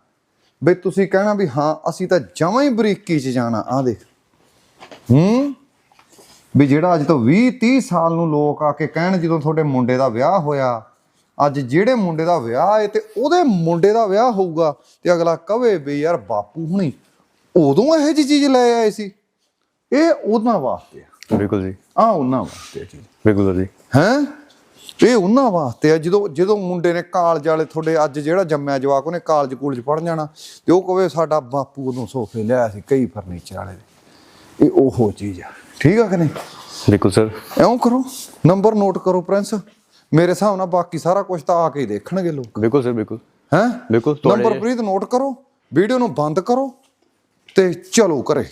ਬਈ ਤੁਸੀਂ ਕਹਿਣਾ ਵੀ ਹਾਂ ਅਸੀਂ ਤਾਂ ਜਮਾਂ ਹੀ ਬਰੀਕੀ 'ਚ ਜਾਣਾ ਆ ਦੇਖ। ਹੂੰ? ਵੀ ਜਿਹੜਾ ਅੱਜ ਤੋਂ 20 30 ਸਾਲ ਨੂੰ ਲੋਕ ਆ ਕੇ ਕਹਿਣ ਜਦੋਂ ਤੁਹਾਡੇ ਮੁੰਡੇ ਦਾ ਵਿਆਹ ਹੋਇਆ ਅੱਜ ਜਿਹੜੇ ਮੁੰਡੇ ਦਾ ਵਿਆਹ ਹੈ ਤੇ ਉਹਦੇ ਮੁੰਡੇ ਦਾ ਵਿਆਹ ਹੋਊਗਾ ਤੇ ਅਗਲਾ ਕਵੇ ਵੀ ਯਾਰ ਬਾਪੂ ਹੁਣੀ ਉਦੋਂ ਇਹੋ ਜਿਹੀ ਚੀਜ਼ ਲੈ ਆਏ ਸੀ। ਇਹ ਉਹਨਾਂ ਵਾਸਤੇ ਆ। ਬਿਲਕੁਲ ਜੀ। ਆ ਉਹਨਾਂ ਵਾਸਤੇ ਚੀਜ਼। ਬਿਲਕੁਲ ਜੀ। ਹੈਂ? ਇਹ ਉਹਨਾਂ ਵਾਸਤੇ ਆ ਜਦੋਂ ਜਦੋਂ ਮੁੰਡੇ ਨੇ ਕਾਲਜ ਵਾਲੇ ਤੁਹਾਡੇ ਅੱਜ ਜਿਹੜਾ ਜੰਮਿਆ ਜਵਾਕ ਉਹਨੇ ਕਾਲਜ ਕੂਲਜ ਪੜ੍ਹਨ ਜਾਣਾ ਤੇ ਉਹ ਕਵੇ ਸਾਡਾ ਬਾਪੂ ਉਦੋਂ ਸੋਫੇ ਲਿਆ ਸੀ ਕਈ ਫਰਨੀਚਰ ਵਾਲੇ ਦੇ। ਇਹ ਉਹੋ ਚੀਜ਼ ਆ। ਠੀਕ ਆ ਕਿ ਨਹੀਂ? ਬਿਲਕੁਲ ਸਰ। ਐਂ ਕਰੋ ਨੰਬਰ ਨੋਟ ਕਰੋ ਪ੍ਰਿੰਸ। ਮੇਰੇ ਹਿਸਾਬ ਨਾਲ ਬਾਕੀ ਸਾਰਾ ਕੁਝ ਤਾਂ ਆ ਕੇ ਹੀ ਦੇਖਣਗੇ ਲੋਕ। ਬਿਲਕੁਲ ਸਰ ਬਿਲਕੁਲ। ਹੈਂ? ਬਿਲਕੁਲ ਨੰਬਰ ਪ੍ਰੀਤ ਨੋਟ ਕਰੋ ਵੀਡੀਓ ਨੂੰ ਬੰਦ ਕਰੋ ਤੇ ਚਲੋ ਘਰੇ।